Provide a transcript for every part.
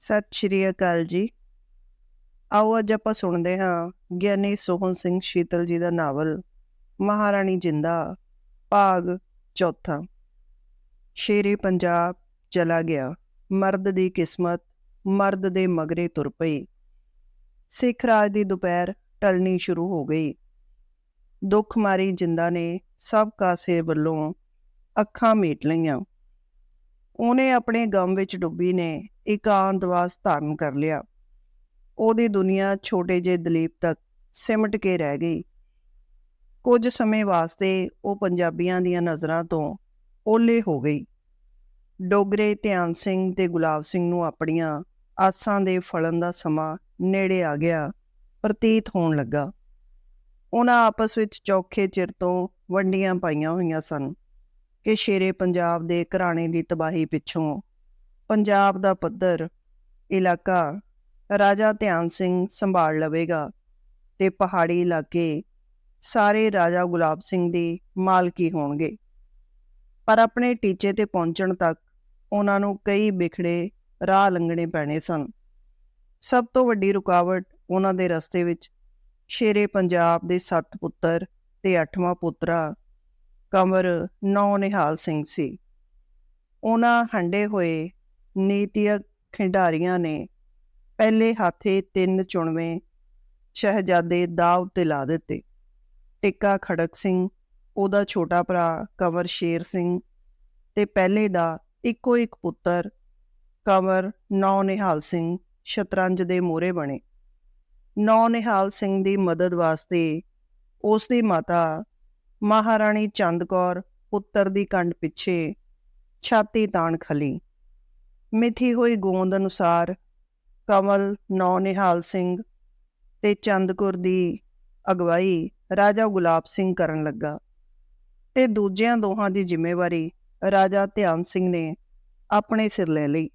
ਸਤਿ ਸ਼੍ਰੀ ਅਕਾਲ ਜੀ। ਆਓ ਅੱਜ ਆਪਾਂ ਸੁਣਦੇ ਹਾਂ ਗਿਆਨੀ ਸੋਹਣ ਸਿੰਘ ਸ਼ੀਤਲ ਜੀ ਦਾ ਨਾਵਲ, ਮਹਾਰਾਣੀ ਜਿੰਦਾ, ਭਾਗ ਚੌਥਾ। ਸ਼ੇਰੇ ਪੰਜਾਬ ਚਲਾ ਗਿਆ, ਮਰਦ ਦੀ ਕਿਸਮਤ, ਮਰਦ ਦੇ ਮਗਰੇ ਤੁਰ ਪਈ। ਸਿੱਖ ਰਾਜ ਦੀ ਦੁਪਹਿਰ ਟਲਣੀ ਸ਼ੁਰੂ ਹੋ ਗਈ। ਦੁੱਖ ਮਾਰੀ ਜਿੰਦਾ ਨੇ ਸਭ ਕਾਸੇ ਵੱਲੋਂ ਅੱਖਾਂ ਮੀਟ ਲਈਆਂ। ਉਹਨੇ ਆਪਣੇ ਗਮ ਵਿੱਚ ਡੁੱਬੀ ਨੇ ਇਕਾਂਤਵਾਸ ਧਾਰਨ ਕਰ ਲਿਆ। ਉਹਦੀ ਦੁਨੀਆ ਛੋਟੇ ਜਿਹੇ ਦਲੀਪ ਤੱਕ ਸਿਮਟ ਕੇ ਰਹਿ ਗਈ। ਕੁਝ ਸਮੇਂ ਵਾਸਤੇ ਉਹ ਪੰਜਾਬੀਆਂ ਦੀਆਂ ਨਜ਼ਰਾਂ ਤੋਂ ਓਲੇ ਹੋ ਗਈ। ਡੋਗਰੇ ਧਿਆਨ ਸਿੰਘ ਤੇ ਗੁਲਾਬ ਸਿੰਘ ਨੂੰ ਆਪਣੀਆਂ ਆਸਾਂ ਦੇ ਫਲਣ ਦਾ ਸਮਾਂ ਨੇੜੇ ਆ ਗਿਆ, ਪ੍ਰਤੀਤ ਹੋਣ ਲੱਗਾ। ਉਹਨਾਂ ਆਪਸ ਵਿੱਚ ਚੌਖੇ ਚਿਰ ਤੋਂ ਵੰਡੀਆਂ ਪਾਈਆਂ ਹੋਈਆਂ ਸਨ ਕਿ ਸ਼ੇਰੇ ਪੰਜਾਬ ਦੇ ਘਰਾਣੇ ਦੀ ਤਬਾਹੀ ਪਿੱਛੋਂ ਪੰਜਾਬ ਦਾ ਪੱਧਰ, ਇਲਾਕਾ ਰਾਜਾ ਧਿਆਨ ਸਿੰਘ ਸੰਭਾਲ ਲਵੇਗਾ ਤੇ ਪਹਾੜੀ ਇਲਾਕੇ ਸਾਰੇ ਰਾਜਾ ਗੁਲਾਬ ਸਿੰਘ ਦੀ ਮਾਲਕੀ ਹੋਣਗੇ। ਪਰ ਆਪਣੇ ਟੀਚੇ ਤੇ ਪਹੁੰਚਣ ਤੱਕ ਉਹਨਾਂ ਨੂੰ ਕਈ ਵਿਖੜੇ ਰਾਹ ਲੰਘਣੇ ਪੈਣੇ ਸਨ। ਸਭ ਤੋਂ ਵੱਡੀ ਰੁਕਾਵਟ ਉਹਨਾਂ ਦੇ ਰਸਤੇ ਵਿੱਚ ਸ਼ੇਰੇ ਪੰਜਾਬ ਦੇ ਸੱਤ ਪੁੱਤਰ ਤੇ ਅੱਠਵਾਂ ਪੁੱਤਰਾ ਕੰਵਰ ਨੌ ਨਿਹਾਲ ਸਿੰਘ ਸੀ। ਉਹਨਾਂ ਹੰਡੇ ਹੋਏ ਨੀਤੀਕ ਖਿਡਾਰੀਆਂ ਨੇ ਪਹਿਲੇ ਹਾਥੇ ਤਿੰਨ ਚੁਣਵੇਂ ਸ਼ਹਿਜ਼ਾਦੇ ਦਾਅ ਉੱਤੇ ਲਾ ਦਿੱਤੇ। ਟਿੱਕਾ ਖੜਕ ਸਿੰਘ, ਉਹਦਾ ਛੋਟਾ ਭਰਾ ਕੰਵਰ ਸ਼ੇਰ ਸਿੰਘ ਤੇ ਪਹਿਲੇ ਦਾ ਇੱਕੋ ਇੱਕ ਪੁੱਤਰ ਕਵਰ ਨੌ ਨਿਹਾਲ ਸਿੰਘ ਸ਼ਤਰੰਜ ਦੇ ਮੋਰੇ ਬਣੇ। ਨੌ ਨਿਹਾਲ ਸਿੰਘ ਦੀ ਮਦਦ ਵਾਸਤੇ ਉਸ ਦੀ ਮਾਤਾ ਮਹਾਰਾਣੀ ਚੰਦ ਕੌਰ ਪੁੱਤਰ ਦੀ ਕੰਡ ਪਿੱਛੇ ਛਾਤੀ ਤਾਣ ਖਲੀ। ਮਿੱਥੀ ਹੋਈ ਗੋਂਦ ਅਨੁਸਾਰ ਕਮਲ, ਨੌ ਨਿਹਾਲ ਸਿੰਘ ਤੇ ਚੰਦਕੁਰ ਦੀ ਅਗਵਾਈ ਰਾਜਾ ਗੁਲਾਬ ਸਿੰਘ ਕਰਨ ਲੱਗਾ ਤੇ ਦੂਜਿਆਂ ਦੋਹਾਂ ਦੀ ਜ਼ਿੰਮੇਵਾਰੀ ਰਾਜਾ ਧਿਆਨ ਸਿੰਘ ਨੇ ਆਪਣੇ ਸਿਰ ਲੈ ਲਈ।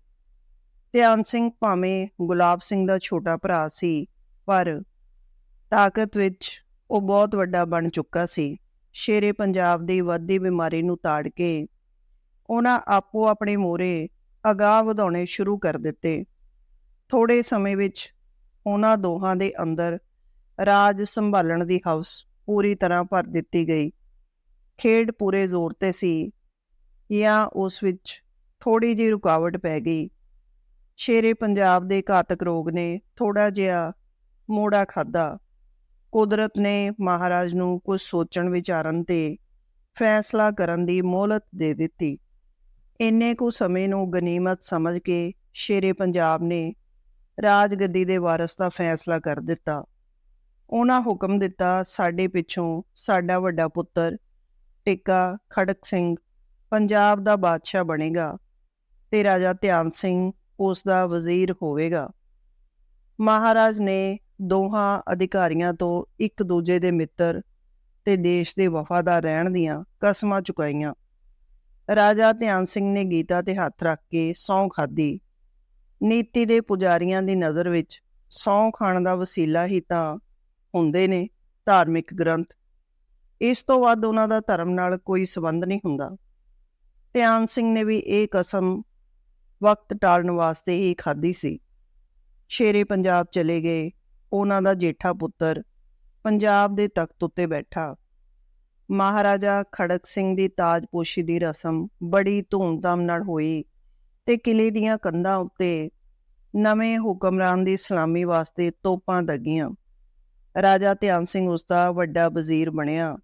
ਧਿਆਨ ਸਿੰਘ ਭਾਵੇਂ ਗੁਲਾਬ ਸਿੰਘ ਦਾ ਛੋਟਾ ਭਰਾ ਸੀ, ਪਰ ਤਾਕਤ ਵਿੱਚ ਉਹ ਬਹੁਤ ਵੱਡਾ ਬਣ ਚੁੱਕਾ ਸੀ। ਸ਼ੇਰੇ ਪੰਜਾਬ ਦੀ ਵੱਧਦੀ ਬਿਮਾਰੀ ਨੂੰ ਤਾੜ ਕੇ ਉਹਨਾਂ ਆਪੋ ਆਪਣੇ ਮੋਰੇ ਅਗਾਹ ਵਧਾਉਣੇ ਸ਼ੁਰੂ ਕਰ ਦਿੱਤੇ। ਥੋੜੇ ਸਮੇਂ ਵਿੱਚ ਉਹਨਾਂ ਦੋਹਾਂ ਦੇ ਅੰਦਰ ਰਾਜ ਸੰਭਾਲਣ ਦੀ ਹਵਸ ਪੂਰੀ ਤਰ੍ਹਾਂ ਭਰ ਦਿੱਤੀ ਗਈ। ਖੇਡ ਪੂਰੇ ਜ਼ੋਰ ਤੇ ਸੀ, ਜਾਂ ਉਸ ਵਿੱਚ ਥੋੜੀ ਜਿਹੀ ਰੁਕਾਵਟ ਪੈ ਗਈ। ਸ਼ੇਰੇ ਪੰਜਾਬ ਦੇ ਘਾਤਕ ਰੋਗ ਨੇ ਥੋੜਾ ਜਿਹਾ ਮੋੜਾ ਖਾਦਾ ਕੁਦਰਤ ਨੇ ਮਹਾਰਾਜ ਨੂੰ ਕੁਝ ਸੋਚਣ ਵਿਚਾਰਨ ਤੇ ਫੈਸਲਾ ਕਰਨ ਦੀ ਮੋਹਲਤ ਦੇ ਦਿੱਤੀ। ਇੰਨੇ ਕੁ ਸਮੇਂ ਨੂੰ ਗਨੀਮਤ ਸਮਝ ਕੇ ਸ਼ੇਰੇ ਪੰਜਾਬ ਨੇ ਰਾਜਗੱਦੀ ਦੇ ਵਾਰਸ ਦਾ ਫੈਸਲਾ ਕਰ ਦਿੱਤਾ। ਉਹਨਾਂ ਹੁਕਮ ਦਿੱਤਾ, ਸਾਡੇ ਪਿੱਛੋਂ ਸਾਡਾ ਵੱਡਾ ਪੁੱਤਰ ਟਿੱਕਾ ਖੜਕ ਸਿੰਘ ਪੰਜਾਬ ਦਾ ਬਾਦਸ਼ਾਹ ਬਣੇਗਾ ਤੇ ਰਾਜਾ ਧਿਆਨ ਸਿੰਘ ਉਸ ਦਾ ਵਜ਼ੀਰ ਹੋਵੇਗਾ। ਮਹਾਰਾਜ ਨੇ ਦੋਹਾਂ ਅਧਿਕਾਰੀਆਂ ਤੋਂ ਇੱਕ ਦੂਜੇ ਦੇ ਮਿੱਤਰ ਤੇ ਦੇਸ਼ ਦੇ ਵਫਾਦਾਰ ਰਹਿਣ ਦੀਆਂ ਕਸਮਾਂ ਚੁਕਾਈਆਂ। ਰਾਜਾ ਧਿਆਨ ਸਿੰਘ ਨੇ ਗੀਤਾ ਤੇ ਹੱਥ ਰੱਖ ਕੇ ਸੌਂ ਖਾਦੀ ਨੀਤੀ ਦੇ ਪੁਜਾਰੀਆਂ ਦੀ ਨਜ਼ਰ ਵਿੱਚ ਸੌਂ ਖਾਣ ਦਾ ਵਸੀਲਾ ਹੀ ਤਾਂ ਹੁੰਦੇ ਨੇ ਧਾਰਮਿਕ ਗ੍ਰੰਥ। ਇਸ ਤੋਂ ਵੱਧ ਉਹਨਾਂ ਦਾ ਧਰਮ ਨਾਲ ਕੋਈ ਸਬੰਧ ਨਹੀਂ ਹੁੰਦਾ। ਧਿਆਨ ਸਿੰਘ ਨੇ ਵੀ ਇਹ ਕਸਮ ਵਕਤ ਟਾਲਣ ਵਾਸਤੇ ਹੀ ਖਾਦੀ ਸੀ। ਸ਼ੇਰੇ ਪੰਜਾਬ ਚਲੇ ਗਏ। ਉਹਨਾਂ ਦਾ ਜੇਠਾ ਪੁੱਤਰ ਪੰਜਾਬ ਦੇ ਤਖਤ ਉੱਤੇ ਬੈਠਾ। ਮਹਾਰਾਜਾ ਖੜਕ ਸਿੰਘ ਦੀ ਤਾਜਪੋਸ਼ੀ ਦੀ ਰਸਮ ਬੜੀ ਧੂਮਧਾਮ ਨਾਲ ਹੋਈ ਤੇ ਕਿਲੇ ਦੀਆਂ ਕੰਧਾਂ ਉੱਤੇ ਨਵੇਂ ਹੁਕਮਰਾਨ ਦੀ ਸਲਾਮੀ ਵਾਸਤੇ ਤੋਪਾਂ ਲੱਗੀਆਂ। ਰਾਜਾ ਧਿਆਨ ਸਿੰਘ ਉਸ ਦਾ ਵੱਡਾ ਵਜ਼ੀਰ ਬਣਿਆ।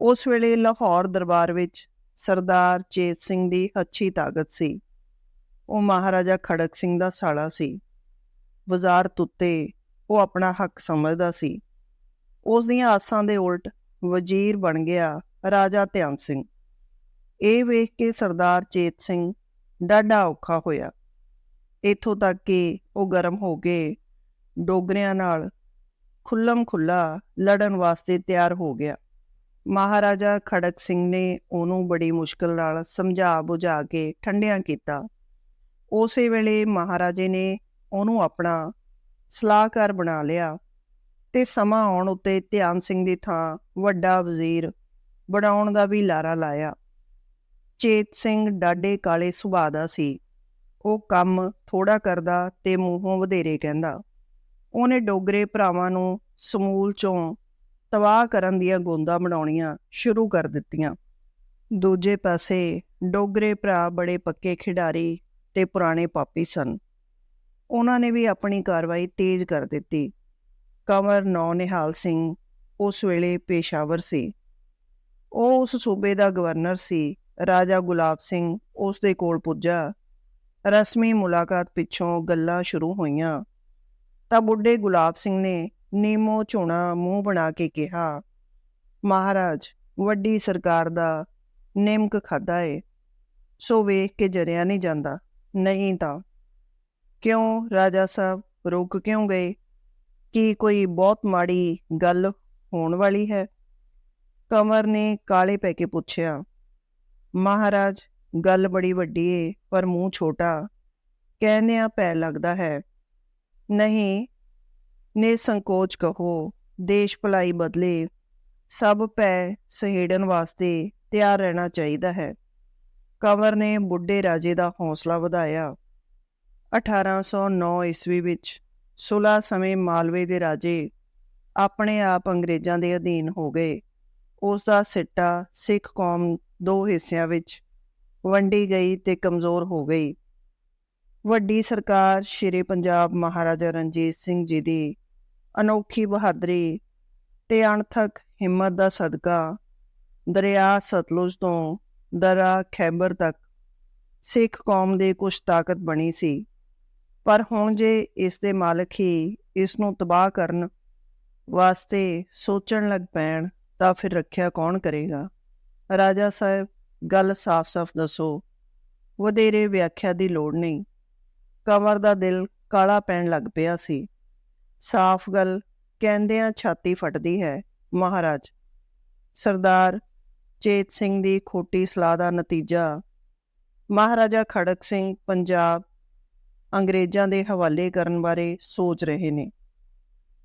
ਉਸ ਵੇਲੇ ਲਾਹੌਰ ਦਰਬਾਰ ਵਿੱਚ ਸਰਦਾਰ ਚੇਤ ਸਿੰਘ ਦੀ ਅੱਛੀ ਤਾਕਤ ਸੀ। ਉਹ ਮਹਾਰਾਜਾ ਖੜਕ ਸਿੰਘ ਦਾ ਸਾਲਾ ਸੀ। ਵਜ਼ਾਰਤ ਉੱਤੇ ਉਹ ਆਪਣਾ ਹੱਕ ਸਮਝਦਾ ਸੀ। ਉਸ ਦੀਆਂ ਆਸਾਂ ਦੇ ਉਲਟ ਵਜ਼ੀਰ ਬਣ ਗਿਆ ਰਾਜਾ ਧਿਆਨ ਸਿੰਘ। ਇਹ ਵੇਖ ਕੇ ਸਰਦਾਰ ਚੇਤ ਸਿੰਘ ਡਾਢਾ ਔਖਾ ਹੋਇਆ। ਇਥੋਂ ਤੱਕ ਕਿ ਉਹ ਗਰਮ ਹੋ ਕੇ ਡੋਗਰਿਆਂ ਨਾਲ ਖੁੱਲਮ ਖੁੱਲਾ ਲੜਨ ਵਾਸਤੇ ਤਿਆਰ ਹੋ ਗਿਆ। ਮਹਾਰਾਜਾ ਖੜਕ ਸਿੰਘ ਨੇ ਉਹਨੂੰ ਬੜੀ ਮੁਸ਼ਕਲ ਨਾਲ ਸਮਝਾ ਬੁਝਾ ਕੇ ਠੰਡਿਆਂ ਕੀਤਾ। ਉਸੇ ਵੇਲੇ ਮਹਾਰਾਜੇ ਨੇ ਉਹਨੂੰ ਆਪਣਾ ਸਲਾਹਕਾਰ ਬਣਾ ਲਿਆ। ਤੇ ਸਮਾਂ ਆਉਣ ਉੱਤੇ ਧਿਆਨ ਸਿੰਘ ਦੀ ਥਾਂ ਵੱਡਾ ਵਜ਼ੀਰ ਬਣਾਉਣ ਦਾ ਵੀ ਲਾਰਾ ਲਾਇਆ। ਚੇਤ ਸਿੰਘ ਡਾਡੇ ਕਾਲੇ ਸੁਭਾਅ ਦਾ ਸੀ। ਉਹ ਕੰਮ ਥੋੜਾ ਕਰਦਾ ਤੇ ਮੂੰਹੋਂ ਵਧੇਰੇ ਕਹਿੰਦਾ, ਉਹਨੇ ਡੋਗਰੇ ਭਰਾਵਾਂ ਨੂੰ ਸਮੂਲ ਚੋਂ ਤਬਾਹ ਕਰਨ ਦੀਆਂ ਗੋਂਦਾਂ ਬਣਾਉਣੀਆਂ ਸ਼ੁਰੂ ਕਰ ਦਿੱਤੀਆਂ। ਦੂਜੇ ਪਾਸੇ ਡੋਗਰੇ ਭਰਾ ਬੜੇ ਪੱਕੇ ਖਿਡਾਰੀ ਤੇ ਪੁਰਾਣੇ ਪਾਪੀ ਸਨ। ਉਹਨਾਂ ਨੇ ਵੀ ਆਪਣੀ ਕਾਰਵਾਈ ਤੇਜ਼ ਕਰ ਦਿੱਤੀ। ਕੰਵਰ ਨੌ ਨਿਹਾਲ ਸਿੰਘ ਉਸ ਵੇਲੇ ਪੇਸ਼ਾਵਰ ਸੀ। ਉਹ ਉਸ ਸੂਬੇ ਦਾ ਗਵਰਨਰ ਸੀ। ਰਾਜਾ ਗੁਲਾਬ ਸਿੰਘ ਉਸ ਦੇ ਕੋਲ ਪੁੱਜਾ। ਰਸਮੀ ਮੁਲਾਕਾਤ ਪਿੱਛੋਂ ਗੱਲਾਂ ਸ਼ੁਰੂ ਹੋਈਆਂ। ਤਾਂ ਬੁੱਢੇ ਗੁਲਾਬ ਸਿੰਘ ਨੇ ਨੀਮੋ ਝੋਣਾ ਮੂੰਹ ਬਣਾ ਕੇ ਕਿਹਾ, ਮਹਾਰਾਜ, ਵੱਡੀ ਸਰਕਾਰ ਦਾ ਨਿਮਕ ਖਾਦਾ ਏ। ਸੋ ਵੇਖ ਕੇ ਜਰਿਆ ਨਹੀਂ ਜਾਂਦਾ। ਨਹੀਂ ਤਾਂ, ਕਿਉਂ ਰਾਜਾ ਸਾਹਿਬ, ਰੁਕ ਕਿਉਂ ਗਏ? ਕੀ ਕੋਈ ਬਹੁਤ ਮਾੜੀ ਗੱਲ ਹੋਣ ਵਾਲੀ ਹੈ? ਕੰਵਰ ਨੇ ਕਾਲੇ ਪੈ ਕੇ ਪੁੱਛਿਆ, ਮਹਾਰਾਜ, ਗੱਲ ਬੜੀ ਵੱਡੀ ਏ, ਪਰ ਮੂੰਹ ਛੋਟਾ। ਕਹਿਨਿਆ ਪੈ ਲੱਗਦਾ ਹੈ, ਨਹੀਂ ਨੇ ਸੰਕੋਚ ਕਹੋ, ਦੇਸ਼ ਭਲਾਈ ਬਦਲੇ, ਸਭ ਪੈ ਸਹੇੜਨ ਵਾਸਤੇ ਤਿਆਰ ਰਹਿਣਾ ਚਾਹੀਦਾ ਹੈ। ਕੰਵਰ ਨੇ ਬੁੱਢੇ ਰਾਜੇ ਦਾ ਹੌਸਲਾ ਵਧਾਇਆ। 1809 ਈਸਵੀ ਵਿੱਚ ਸੁਲਾ ਸਮੇਂ ਮਾਲਵੇ ਦੇ ਰਾਜੇ ਆਪਣੇ ਆਪ ਅੰਗਰੇਜ਼ਾਂ ਦੇ ਅਧੀਨ ਹੋ ਗਏ। ਉਸ ਦਾ ਸਿੱਟਾ ਸਿੱਖ ਕੌਮ ਦੋ ਹਿੱਸਿਆਂ ਵਿੱਚ ਵੰਡੀ ਗਈ ਤੇ ਕਮਜ਼ੋਰ ਹੋ ਗਈ। ਵੱਡੀ ਸਰਕਾਰ ਸ਼੍ਰੀ ਪੰਜਾਬ ਮਹਾਰਾਜਾ ਰਣਜੀਤ ਸਿੰਘ ਜੀ ਦੀ ਅਨੋਖੀ ਬਹਾਦਰੀ ਤੇ ਅਣਥਕ ਹਿੰਮਤ ਦਾ ਸਦਕਾ ਦਰਿਆ ਸਤਲੁਜ ਤੋਂ ਦਰਾ ਖੈਬਰ ਤੱਕ ਸਿੱਖ ਕੌਮ ਦੇ ਕੁਝ ਤਾਕਤ ਬਣੀ ਸੀ। ਪਰ ਹੁਣ ਜੇ ਇਸ ਦੇ ਮਾਲਕ ਹੀ ਇਸ ਨੂੰ ਤਬਾਹ ਕਰਨ ਵਾਸਤੇ ਸੋਚਣ ਲੱਗ ਪੈਣ, ਤਾਂ ਫਿਰ ਰੱਖਿਆ ਕੌਣ ਕਰੇਗਾ? ਰਾਜਾ ਸਾਹਿਬ, ਗੱਲ ਸਾਫ਼-ਸਾਫ਼ ਦੱਸੋ। ਵਧੇਰੇ ਵਿਆਖਿਆ ਦੀ ਲੋੜ ਨਹੀਂ। ਕੰਵਰ ਦਾ ਦਿਲ ਕਾਲਾ ਪੈਣ ਲੱਗ ਪਿਆ ਸੀ। ਸਾਫ਼ ਗੱਲ ਕਹਿੰਦਿਆਂ ਛਾਤੀ ਫਟਦੀ ਹੈ। ਮਹਾਰਾਜ, ਸਰਦਾਰ ਚੇਤ ਸਿੰਘ ਦੀ ਖੋਟੀ ਸਲਾਹ ਦਾ ਨਤੀਜਾ। ਮਹਾਰਾਜਾ ਖੜਕ ਸਿੰਘ, ਪੰਜਾਬ ਅੰਗਰੇਜ਼ਾਂ ਦੇ ਹਵਾਲੇ ਕਰਨ ਬਾਰੇ ਸੋਚ ਰਹੇ ਨੇ।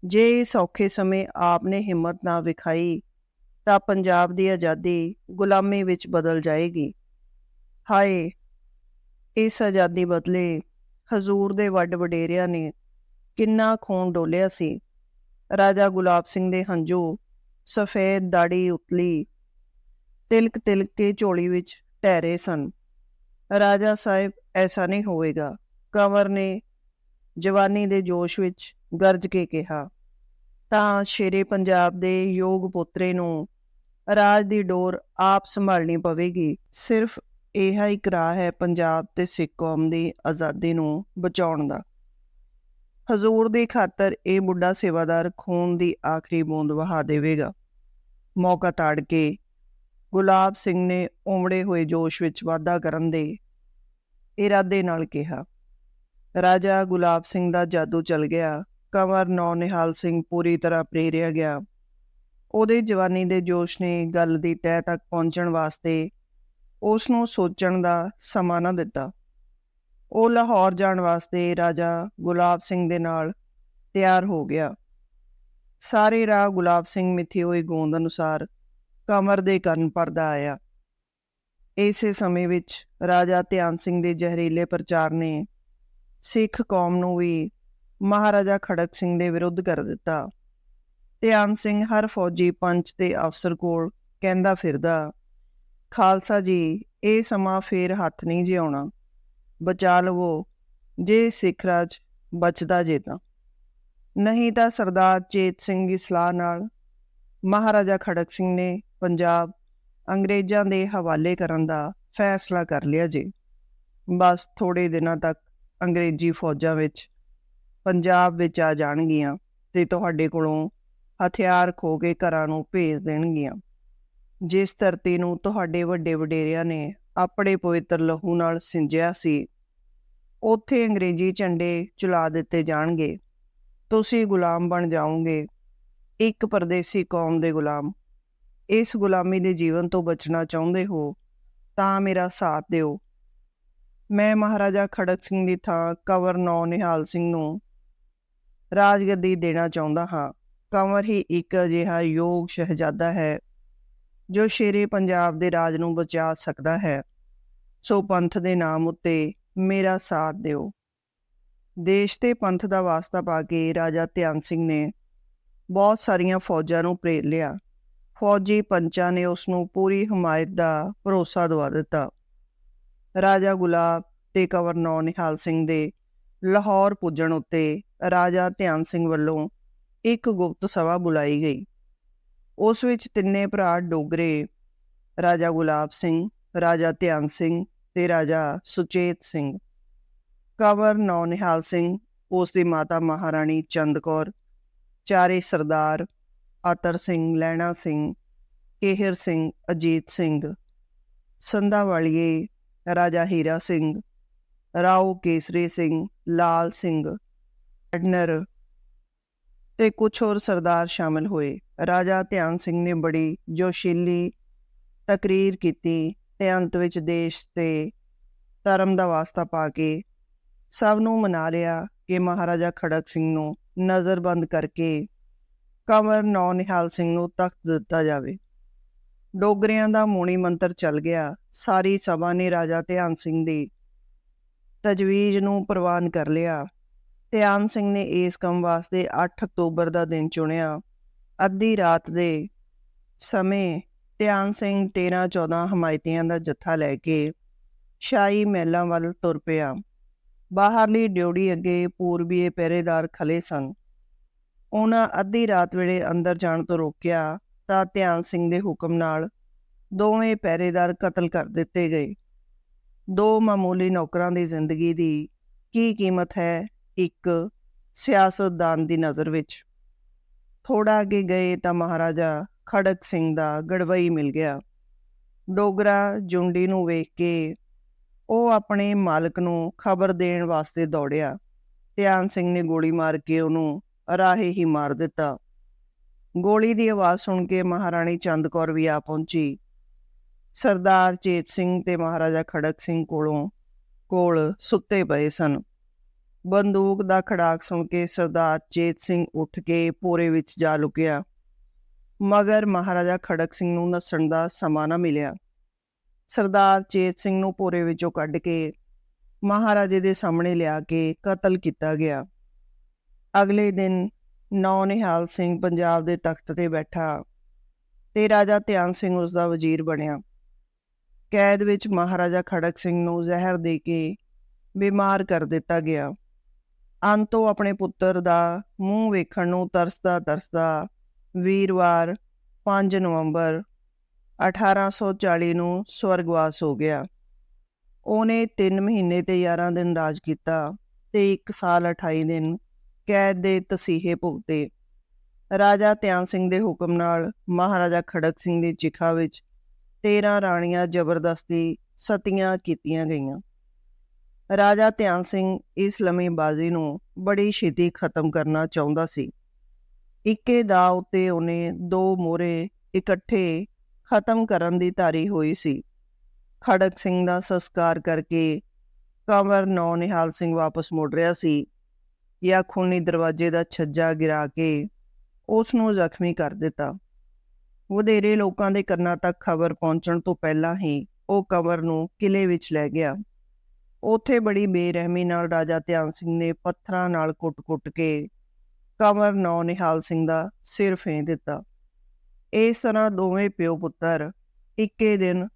ਜੇ ਇਸ ਔਖੇ ਸਮੇਂ ਆਪ ਨੇ ਹਿੰਮਤ ਨਾ ਵਿਖਾਈ, ਤਾਂ ਪੰਜਾਬ ਦੀ ਆਜ਼ਾਦੀ ਗੁਲਾਮੀ ਵਿੱਚ ਬਦਲ ਜਾਏਗੀ। ਹਾਏ, ਇਸ ਆਜ਼ਾਦੀ ਬਦਲੇ ਹਜ਼ੂਰ ਦੇ ਵੱਡ ਵਡੇਰਿਆਂ ਨੇ ਕਿੰਨਾ ਖੂਨ ਡੋਲਿਆ ਸੀ। ਰਾਜਾ ਗੁਲਾਬ ਸਿੰਘ ਦੇ ਹੰਝੂ, ਸਫੇਦ ਦਾੜੀ ਉਤਲੀ, ਤਿਲਕ ਤਿਲਕ ਕੇ ਝੋਲੀ ਵਿੱਚ ਟਹਿਰੇ ਸਨ। ਰਾਜਾ ਸਾਹਿਬ, ਐਸਾ ਨਹੀਂ ਹੋਵੇਗਾ। ਕੰਵਰ ਨੇ ਜਵਾਨੀ ਦੇ ਜੋਸ਼ ਵਿੱਚ ਗਰਜ ਕੇ ਕਿਹਾ, ਤਾਂ ਸ਼ੇਰੇ ਪੰਜਾਬ ਦੇ ਯੋਗ ਪੁੱਤਰੇ ਨੂੰ ਰਾਜ ਦੀ ਡੋਰ ਆਪ ਸੰਭਾਲਣੀ ਪਵੇਗੀ। ਸਿਰਫ ਇਹ ਇੱਕ ਰਾਹ ਹੈ ਪੰਜਾਬ ਤੇ ਸਿੱਖ ਕੌਮ ਦੀ ਆਜ਼ਾਦੀ ਨੂੰ ਬਚਾਉਣ ਦਾ। ਹਜ਼ੂਰ ਦੀ ਖਾਤਰ ਇਹ ਬੁੱਢਾ ਸੇਵਾਦਾਰ ਖੂਨ ਦੀ ਆਖਰੀ ਬੂੰਦ ਵਹਾ ਦੇਵੇਗਾ। ਮੌਕਾ ਤਾੜ ਕੇ ਗੁਲਾਬ ਸਿੰਘ ਨੇ ਉਮੜੇ ਹੋਏ ਜੋਸ਼ ਵਿੱਚ ਵਾਧਾ ਕਰਨ ਦੇ ਇਰਾਦੇ ਨਾਲ ਕਿਹਾ ਰਾਜਾ ਗੁਲਾਬ ਸਿੰਘ ਦਾ ਜਾਦੂ ਚਲ ਗਿਆ। ਕੰਵਰ ਨੌ ਨਿਹਾਲ ਸਿੰਘ ਪੂਰੀ ਤਰ੍ਹਾਂ ਪ੍ਰੇਰਿਆ ਗਿਆ। ਉਹਦੇ ਜਵਾਨੀ ਦੇ ਜੋਸ਼ ਨੇ ਗੱਲ ਦੀ ਤਹਿ ਤੱਕ ਪਹੁੰਚਣ ਵਾਸਤੇ ਉਸ ਨੂੰ ਸੋਚਣ ਦਾ ਸਮਾਂ ਨਾ ਦਿੱਤਾ। ਉਹ ਲਾਹੌਰ ਜਾਣ ਵਾਸਤੇ ਰਾਜਾ ਗੁਲਾਬ ਸਿੰਘ ਦੇ ਨਾਲ ਤਿਆਰ ਹੋ ਗਿਆ। ਸਾਰੇ ਰਾਹ ਗੁਲਾਬ ਸਿੰਘ ਮਿੱਥੀ ਹੋਈ ਗੋਂਦ ਅਨੁਸਾਰ ਕਮਰ ਦੇ ਕੰਨ ਪਰਦਾ ਆਇਆ। ਇਸੇ ਸਮੇਂ ਵਿੱਚ ਰਾਜਾ ਧਿਆਨ ਸਿੰਘ ਦੇ ਜ਼ਹਿਰੀਲੇ ਪ੍ਰਚਾਰ ਨੇ ਸਿੱਖ ਕੌਮ ਨੂੰ ਵੀ ਮਹਾਰਾਜਾ ਖੜਕ ਸਿੰਘ ਦੇ ਵਿਰੁੱਧ ਕਰ ਦਿੱਤਾ। ਧਿਆਨ ਸਿੰਘ ਹਰ ਫੌਜੀ ਪੰਚ ਦੇ ਅਫਸਰ ਕੋਲ ਕਹਿੰਦਾ ਫਿਰਦਾ, ਖਾਲਸਾ ਜੀ, ਇਹ ਸਮਾਂ ਫੇਰ ਹੱਥ ਨਹੀਂ ਜਿਉਣਾ। ਬਚਾ ਲਵੋ, ਜੇ ਸਿੱਖ ਰਾਜ ਬਚਦਾ ਜੇ ਤਾਂ। ਨਹੀਂ ਤਾਂ ਸਰਦਾਰ ਚੇਤ ਸਿੰਘ ਦੀ ਸਲਾਹ ਨਾਲ ਮਹਾਰਾਜਾ ਖੜਕ ਸਿੰਘ ਨੇ ਪੰਜਾਬ ਅੰਗਰੇਜ਼ਾਂ ਦੇ ਹਵਾਲੇ ਕਰਨ ਦਾ ਫੈਸਲਾ ਕਰ ਲਿਆ ਜੀ। ਬਸ ਥੋੜੇ ਦਿਨਾਂ ਤੱਕ ਅੰਗਰੇਜ਼ੀ ਫੌਜਾਂ ਵਿੱਚ ਪੰਜਾਬ ਵਿੱਚ ਆ ਜਾਣਗੀਆਂ ਤੇ ਤੁਹਾਡੇ ਕੋਲੋਂ ਹਥਿਆਰ ਖੋ ਕੇ ਘਰਾਂ ਨੂੰ ਭੇਜ ਦੇਣਗੀਆਂ। ਜਿਸ ਧਰਤੀ ਨੂੰ ਤੁਹਾਡੇ ਵੱਡੇ ਵਡੇਰਿਆਂ ਨੇ ਆਪਣੇ ਪਵਿੱਤਰ ਲਹੂ ਨਾਲ ਸਿੰਜਿਆ ਸੀ, ਉੱਥੇ ਅੰਗਰੇਜ਼ੀ ਝੰਡੇ ਚੁਲਾ ਦਿੱਤੇ ਜਾਣਗੇ। ਤੁਸੀਂ ਗੁਲਾਮ ਬਣ ਜਾਓਗੇ। ਇੱਕ ਪਰਦੇਸੀ ਕੌਮ ਦੇ ਗੁਲਾਮ। ਇਸ ਗੁਲਾਮੀ ਦੇ ਜੀਵਨ ਤੋਂ ਬਚਣਾ ਚਾਹੁੰਦੇ ਹੋ ਤਾਂ ਮੇਰਾ ਸਾਥ ਦਿਓ। ਮੈਂ ਮਹਾਰਾਜਾ ਖੜਕ ਸਿੰਘ ਦੀ ਥਾਂ ਕੰਵਰ ਨੌ ਨਿਹਾਲ ਸਿੰਘ ਨੂੰ ਰਾਜਗੱਦੀ ਦੇਣਾ ਚਾਹੁੰਦਾ ਹਾਂ। ਕੰਵਰ ਹੀ ਇੱਕ ਅਜਿਹਾ ਯੋਗ ਸ਼ਹਿਜ਼ਾਦਾ ਹੈ, ਜੋ ਸ਼ੇਰੇ ਪੰਜਾਬ ਦੇ ਰਾਜ ਨੂੰ ਬਚਾ ਸਕਦਾ ਹੈ। ਸੋ ਪੰਥ ਦੇ ਨਾਮ ਉੱਤੇ ਮੇਰਾ ਸਾਥ ਦਿਓ। ਦੇਸ਼ ਤੇ ਪੰਥ ਦਾ ਵਾਸਤਾ ਪਾ ਕੇ ਰਾਜਾ ਧਿਆਨ ਸਿੰਘ ਨੇ ਬਹੁਤ ਸਾਰੀਆਂ ਫੌਜਾਂ ਨੂੰ ਪ੍ਰੇਰ ਲਿਆ। ਫੌਜੀ ਪੰਚਾਂ ਨੇ ਉਸ ਨੂੰ ਪੂਰੀ ਹਮਾਇਤ ਦਾ ਭਰੋਸਾ ਦਵਾ ਦਿੱਤਾ। ਰਾਜਾ ਗੁਲਾਬ ਤੇ ਗਵਰਨਰ ਨਿਹਾਲ ਸਿੰਘ ਦੇ ਲਾਹੌਰ ਪੁੱਜਣ ਉੱਤੇ ਰਾਜਾ ਧਿਆਨ ਸਿੰਘ ਵੱਲੋਂ ਇੱਕ ਗੁਪਤ ਸਭਾ ਬੁਲਾਈ ਗਈ। ਉਸ ਵਿੱਚ ਤਿੰਨੇ ਭਰਾ ਡੋਗਰੇ, ਰਾਜਾ ਗੁਲਾਬ ਸਿੰਘ, ਰਾਜਾ ਧਿਆਨ ਸਿੰਘ ਤੇ ਰਾਜਾ ਸੁਚੇਤ ਸਿੰਘ। ਕਵਰ ਨੌ ਨਿਹਾਲ ਸਿੰਘ, ਉਸ ਦੀ ਮਾਤਾ ਮਹਾਰਾਣੀ ਚੰਦ ਕੌਰ, ਚਾਰੇ ਸਰਦਾਰ ਆਤਰ ਸਿੰਘ ਲੈਣਾ ਸਿੰਘ, ਕੇਹਰ ਸਿੰਘ, ਅਜੀਤ ਸਿੰਘ ਸੰਧਾ ਵਾਲੀਏ ਰਾਜਾ ਹੀਰਾ ਸਿੰਘ, ਰਾਓ ਕੇਸਰੀ ਸਿੰਘ, ਲਾਲ ਸਿੰਘ, ਐਡਨਰ ਤੇ ਕੁਝ ਹੋਰ ਸਰਦਾਰ ਸ਼ਾਮਲ ਹੋਏ। ਰਾਜਾ ਧਿਆਨ ਸਿੰਘ ਨੇ ਬੜੀ ਜੋਸ਼ੀਲੀ ਤਕਰੀਰ ਕੀਤੀ ਤੇ ਅੰਤ ਵਿੱਚ ਦੇਸ਼ ਤੇ ਧਰਮ ਦਾ ਵਾਸਤਾ ਪਾ ਕੇ ਸਭ ਨੂੰ ਮਨਾ ਲਿਆ ਕਿ ਮਹਾਰਾਜਾ ਖੜਕ ਸਿੰਘ ਨੂੰ ਨਜ਼ਰਬੰਦ ਕਰਕੇ ਕੰਵਰ ਨੌ ਨਿਹਾਲ ਸਿੰਘ ਨੂੰ ਤਖਤ ਦਿੱਤਾ ਜਾਵੇ। ਡੋਗਰਿਆਂ ਦਾ ਮੂਣੀ ਮੰਤਰ ਚੱਲ ਗਿਆ। ਸਾਰੀ ਸਭਾ ਨੇ ਰਾਜਾ ਧਿਆਨ ਸਿੰਘ ਦੀ ਤਜਵੀਜ਼ ਨੂੰ ਪ੍ਰਵਾਨ ਕਰ ਲਿਆ। ਧਿਆਨ ਸਿੰਘ ਨੇ ਇਸ ਕੰਮ ਵਾਸਤੇ 8 ਅਕਤੂਬਰ ਦਾ ਦਿਨ ਚੁਣਿਆ। ਅੱਧੀ ਰਾਤ ਦੇ ਸਮੇਂ ਧਿਆਨ ਸਿੰਘ 13 14 ਹਮਾਇਤੀਆਂ ਦਾ ਜੱਥਾ ਲੈ ਕੇ ਸ਼ਾਹੀ ਮਹਿਲਾਂ ਵੱਲ ਤੁਰ ਪਿਆ। ਬਾਹਰਲੀ ਡਿਊਟੀ ਅੱਗੇ ਪੂਰਬੀਏ ਪਹਿਰੇਦਾਰ ਖਲੇ ਸਨ। ਉਹਨਾਂ ਅੱਧੀ ਰਾਤ ਵੇਲੇ ਅੰਦਰ ਜਾਣ ਤੋਂ ਰੋਕਿਆ। ਤਾਂ ਧਿਆਨ ਸਿੰਘ ਦੇ ਹੁਕਮ ਨਾਲ ਦੋਵੇਂ ਪਹਿਰੇਦਾਰ ਕਤਲ ਕਰ ਦਿੱਤੇ ਗਏ। ਦੋ ਮਾਮੂਲੀ ਨੌਕਰਾਂ ਦੀ ਜ਼ਿੰਦਗੀ ਦੀ ਕੀ ਕੀਮਤ ਹੈ? ਇੱਕ, ਸਿਆਸਤਦਾਨ ਦੀ ਨਜ਼ਰ ਵਿੱਚ। ਥੋੜਾ ਅੱਗੇ ਗਏ ਤਾਂ ਮਹਾਰਾਜਾ ਖੜਕ ਸਿੰਘ ਦਾ ਗੜਵਈ ਮਿਲ ਗਿਆ। ਡੋਗਰਾ ਜੁੰਡੀ ਨੂੰ ਵੇਖ ਕੇ ਉਹ ਆਪਣੇ ਮਾਲਕ ਨੂੰ ਖਬਰ ਦੇਣ ਵਾਸਤੇ ਦੌੜਿਆ। ਧਿਆਨ ਸਿੰਘ ਨੇ ਗੋਲੀ ਮਾਰ ਕੇ ਉਹਨੂੰ ਰਾਹੇ ਹੀ ਮਾਰ ਦਿੱਤਾ। ਗੋਲੀ ਦੀ ਆਵਾਜ਼ ਸੁਣ ਕੇ ਮਹਾਰਾਣੀ ਚੰਦ ਕੌਰ ਵੀ ਆ ਪਹੁੰਚੀ। ਸਰਦਾਰ ਚੇਤ ਸਿੰਘ ਤੇ ਮਹਾਰਾਜਾ ਖੜਕ ਸਿੰਘ ਕੋਲੋਂ ਕੋਲ ਸੁੱਤੇ ਪਏ ਸਨ। ਬੰਦੂਕ ਦਾ ਖੜਾਕ ਸੁਣ ਕੇ ਸਰਦਾਰ ਚੇਤ ਸਿੰਘ ਉੱਠ ਕੇ ਪੂਰੇ ਵਿੱਚ ਜਾ ਲੁਕਿਆ। ਮਗਰ ਮਹਾਰਾਜਾ ਖੜਕ ਸਿੰਘ ਨੂੰ ਨਸਣ ਦਾ ਸਮਾਂ ਨਾ ਮਿਲਿਆ। ਸਰਦਾਰ ਚੇਤ ਸਿੰਘ ਨੂੰ ਪੂਰੇ ਵਿੱਚੋਂ ਕੱਢ ਕੇ ਮਹਾਰਾਜੇ ਦੇ ਸਾਹਮਣੇ ਲਿਆ ਕੇ ਕਤਲ ਕੀਤਾ ਗਿਆ। ਅਗਲੇ ਦਿਨ ਨੌ ਨਿਹਾਲ ਸਿੰਘ ਪੰਜਾਬ ਦੇ ਤਖਤ ਤੇ ਬੈਠਾ ਤੇ ਰਾਜਾ ਧਿਆਨ ਸਿੰਘ ਉਸ ਦਾ ਵਜ਼ੀਰ ਬਣਿਆ। ਕੈਦ ਵਿੱਚ ਮਹਾਰਾਜਾ ਖੜਕ ਸਿੰਘ ਨੂੰ ਜ਼ਹਿਰ ਦੇ ਕੇ ਬਿਮਾਰ ਕਰ ਦਿੱਤਾ ਗਿਆ। ਅੰਤੋਂ ਆਪਣੇ ਪੁੱਤਰ ਦਾ ਮੂੰਹ ਵੇਖਣ ਨੂੰ ਤਰਸਦਾ ਤਰਸਦਾ ਵੀਰਵਾਰ 5 ਨਵੰਬਰ 1840 ਨੂੰ ਸਵਰਗਵਾਸ ਹੋ ਗਿਆ। ਉਹਨੇ 3 ਮਹੀਨੇ ਤੇ 11 ਦਿਨ ਰਾਜ ਕੀਤਾ ਤੇ 1 ਸਾਲ 28 ਦਿਨ ਕੈਦ ਦੇ ਤਸੀਹੇ ਭੁਗਤੇ। ਰਾਜਾ ਧਿਆਨ ਸਿੰਘ ਦੇ ਹੁਕਮ ਨਾਲ ਮਹਾਰਾਜਾ ਖੜਕ ਸਿੰਘ ਦੀ ਚਿਖਾ ਵਿੱਚ 13 ਰਾਣੀਆਂ ਜ਼ਬਰਦਸਤੀ ਸਤੀਆਂ ਕੀਤੀਆਂ ਗਈਆਂ। ਰਾਜਾ ਧਿਆਨ ਸਿੰਘ ਇਸ ਲੰਮੀਬਾਜ਼ੀ ਨੂੰ ਬੜੀ ਛੇਤੀ ਖਤਮ ਕਰਨਾ ਚਾਹੁੰਦਾ ਸੀ। ਇੱਕੇ ਦਾ ਉਤੇ ਉਹਨੇ ਦੋ ਮੋਰੇ ਇਕੱਠੇ ਖਤਮ ਕਰਨ ਦੀ ਧਾਰੀ ਹੋਈ ਸੀ। ਖੜਕ ਸਿੰਘ ਦਾ ਸੰਸਕਾਰ ਕਰਕੇ ਕੰਵਰ ਨੌ ਨਿਹਾਲ ਸਿੰਘ ਵਾਪਸ ਮੁੜ ਰਿਹਾ ਸੀ। ਜਾਂ ਖੂਨੀ ਦਰਵਾਜ਼ੇ ਦਾ ਛੱਜਾ ਗਿਰਾ ਕੇ ਉਸ ਨੂੰ ਜ਼ਖਮੀ ਕਰ ਦਿੱਤਾ। ਵਧੇਰੇ ਲੋਕਾਂ ਦੇ ਕੰਨਾਂ ਤੱਕ ਖਬਰ ਪਹੁੰਚਣ ਤੋਂ ਪਹਿਲਾਂ ਹੀ ਉਹ ਕੰਵਰ ਨੂੰ ਕਿਲੇ ਵਿੱਚ ਲੈ ਗਿਆ। ਉੱਥੇ ਬੜੀ ਬੇਰਹਿਮੀ ਨਾਲ ਰਾਜਾ ਧਿਆਨ ਸਿੰਘ ਨੇ ਪੱਥਰਾਂ ਨਾਲ ਕੁੱਟ-ਕੁੱਟ ਕੇ ਕੰਵਰ ਨੌ ਨਿਹਾਲ ਸਿੰਘ ਦਾ ਸਿਰ ਫੇਂ ਦਿੱਤਾ। ਇਸ ਤਰ੍ਹਾਂ ਦੋਵੇਂ ਪਿਓ ਪੁੱਤਰ ਇੱਕੇ ਦਿਨ